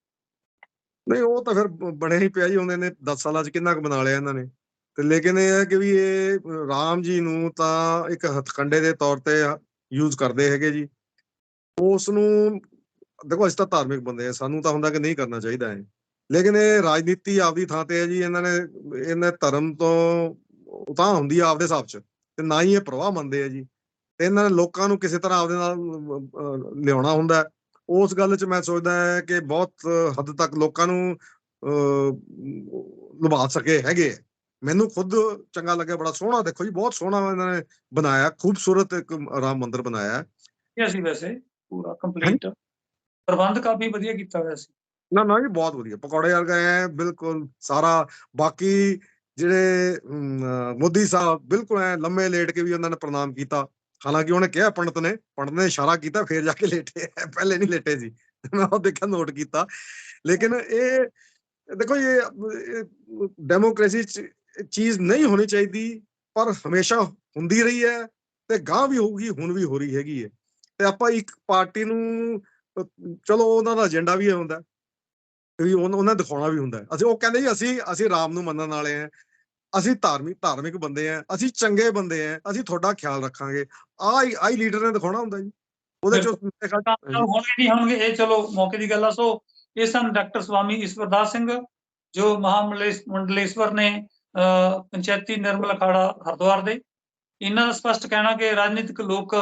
ਨਹੀਂ ਉਹ ਤਾਂ ਫਿਰ ਬ- ਬਣਿਆ ਹੀ ਪਿਆ ਜੀ ਉਹਨੇ ਨੇ 10 ਸਾਲਾਂ ਚ ਕਿੰਨਾ ਕੁ ਬਣਾ ਲਿਆ ਇਹਨਾਂ ਨੇ। ਤੇ ਲੇਕਿਨ ਇਹ ਹੈ ਕਿ ਵੀ ਇਹ ਰਾਮ ਜੀ ਨੂੰ ਤਾਂ ਇੱਕ ਹਥਕੰਡੇ ਦੇ ਤੌਰ ਤੇ ਯੂਜ਼ ਕਰਦੇ ਹੈਗੇ ਜੀ। ਉਸ ਨੂੰ ਦੇਖੋ ਅਸੀਂ ਤਾਂ ਧਾਰਮਿਕ ਬੰਦੇ ਆ ਸਾਨੂੰ ਤਾਂ ਹੁੰਦਾ ਕਿ ਨਹੀਂ ਕਰਨਾ ਚਾਹੀਦਾ ਹੈ ਲੇਕਿਨ ਇਹ ਰਾਜਨੀਤੀ ਆਪਦੀ ਥਾਂ ਤੇ ਹੈ ਜੀ ਇਹਨਾਂ ਨੇ ਇਹਨਾਂ ਧਰਮ ਤੋਂ ਉਤਾਂ ਹੁੰਦੀ ਆ ਆਪਦੇ ਹਿਸਾਬ ਚ ਤੇ ਨਾ ਹੀ ਇਹ ਪ੍ਰਵਾਹ ਮੰਨਦੇ ਆ ਜੀ ਤੇ ਇਹਨਾਂ ਨੇ ਲੋਕਾਂ ਨੂੰ ਕਿਸੇ ਤਰ੍ਹਾਂ ਆਪਦੇ ਨਾਲ ਲਿਆਉਣਾ ਹੁੰਦਾ। ਉਸ ਗੱਲ 'ਚ ਮੈਂ ਸੋਚਦਾ ਹੈ ਕਿ ਬਹੁਤ ਹੱਦ ਤੱਕ ਲੋਕਾਂ ਨੂੰ ਲੁਭਾ ਸਕੇ ਹੈਗੇ। ਮੈਨੂੰ ਖੁਦ ਚੰਗਾ ਲੱਗਿਆ ਬੜਾ ਸੋਹਣਾ ਦੇਖੋ ਜੀ ਬਹੁਤ ਸੋਹਣਾ ਇਹਨਾਂ ਨੇ ਬਣਾਇਆ ਖੂਬਸੂਰਤ ਇੱਕ ਰਾਮ ਮੰਦਿਰ ਬਣਾਇਆ ਹੈ। ਅਸੀਂ ਵੈਸੇ ਪੂਰਾ ਕੰਪਲੀਟ ਪ੍ਰਬੰਧ ਕਾਫੀ ਵਧੀਆ ਕੀਤਾ ਹੋਇਆ ਸੀ ਨਾ ਨਾ ਜੀ ਬਹੁਤ ਵਧੀਆ ਪਕੌੜੇ ਵਰਗਾ ਐ ਬਿਲਕੁਲ ਸਾਰਾ ਬਾਕੀ ਜਿਹੜੇ ਮੋਦੀ ਸਾਹਿਬ ਬਿਲਕੁਲ ਐ ਲੰਮੇ ਲੇਟ ਕੇ ਵੀ ਉਹਨਾਂ ਨੇ ਪ੍ਰਣਾਮ ਕੀਤਾ। ਹਾਲਾਂਕਿ ਉਹਨੇ ਕਿਹਾ ਪੰਡਤ ਨੇ ਪੰਡਤ ਨੇ ਇਸ਼ਾਰਾ ਕੀਤਾ ਫੇਰ ਜਾ ਕੇ ਲੇਟੇ ਐ, ਪਹਿਲੇ ਨਹੀਂ ਲੇਟੇ ਸੀ। ਮੈਂ ਉਹ ਦੇਖਿਆ ਨੋਟ ਕੀਤਾ। ਲੇਕਿਨ ਇਹ ਦੇਖੋ ਇਹ ਡੈਮੋਕ੍ਰੇਸੀ ਚੀਜ਼ ਨਹੀਂ ਹੋਣੀ ਚਾਹੀਦੀ ਪਰ ਹਮੇਸ਼ਾ ਹੁੰਦੀ ਰਹੀ ਹੈ ਤੇ ਗਾਂ ਵੀ ਹੋਊਗੀ ਹੁਣ ਵੀ ਹੋ ਰਹੀ ਹੈਗੀ ਹੈ। ਤੇ ਆਪਾਂ ਇੱਕ ਪਾਰਟੀ ਨੂੰ ਚਲੋ ਉਹਨਾਂ ਦਾ ਏਜੰਡਾ ਵੀ ਇਹ ਹੁੰਦਾ। ਵੀ ਉਹਨਾਂ ਦਿਖਾਉਣਾ ਵੀ ਹੁੰਦਾ। ਅਸੀਂ ਉਹ ਕਹਿੰਦੇ ਜੀ ਅਸੀਂ ਅਸੀਂ ਰਾਮ ਨੂੰ ਮੰਨਣ ਵਾਲੇ ਆ ਅਸੀਂ ਧਾਰਮਿਕ ਧਾਰਮਿਕ ਬੰਦੇ ਆ ਅਸੀਂ ਚੰਗੇ ਬੰਦੇ ਆ ਅਸੀਂ ਤੁਹਾਡਾ ਖਿਆਲ ਰੱਖਾਂਗੇ। ਆਹ ਆਈ ਲੀਡਰ ਨੇ ਦਿਖਾਉਣਾ ਹੁੰਦਾ ਜੀ। ਉਹਦੇ ਚ ਹੋਣਗੇ ਨਹੀਂ ਹੋਣਗੇ। ਇਹ ਚਲੋ ਮੌਕੇ ਦੀ ਗੱਲ ਆ। ਸੋ ਇਹ ਸਨ ਡਾਕਟਰ ਸਵਾਮੀ ਈਸ਼ਵਰਦਾਸ ਸਿੰਘ ਜੋ ਮਹਾਮੰਡਲੇਸ਼ ਮੰਡਲੇਸ਼ਵਰ ਨੇ ਪੰਚਾਇਤੀ ਨਿਰਮਲ ਅਖਾੜਾ ਹਰਿਦੁਆਰ ਦੇ। ਇਹਨਾਂ ਦਾ ਸਪਸ਼ਟ ਕਹਿਣਾ ਕਿ ਰਾਜਨੀਤਿਕ ਲੋਕ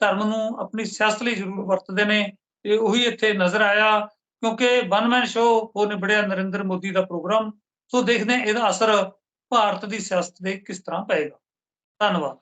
ਧਰਮ ਨੂੰ ਆਪਣੀ ਸਿਆਸਤ ਲਈ ਜ਼ਰੂਰ ਵਰਤਦੇ ਨੇ। ਤੇ ਉਹੀ ਇੱਥੇ ਨਜ਼ਰ ਆਇਆ। ਕਿਉਂਕਿ ਵਨਮੈਨ ਸ਼ੋ ਹੋ ਨਿਬੜਿਆ ਨਰਿੰਦਰ ਮੋਦੀ ਦਾ ਪ੍ਰੋਗਰਾਮ, ਸੋ ਦੇਖਦੇ ਹਾਂ ਇਹਦਾ ਅਸਰ ਭਾਰਤ ਦੀ ਸਿਆਸਤ ਤੇ ਕਿਸ ਤਰ੍ਹਾਂ ਪਏਗਾ। ਧੰਨਵਾਦ।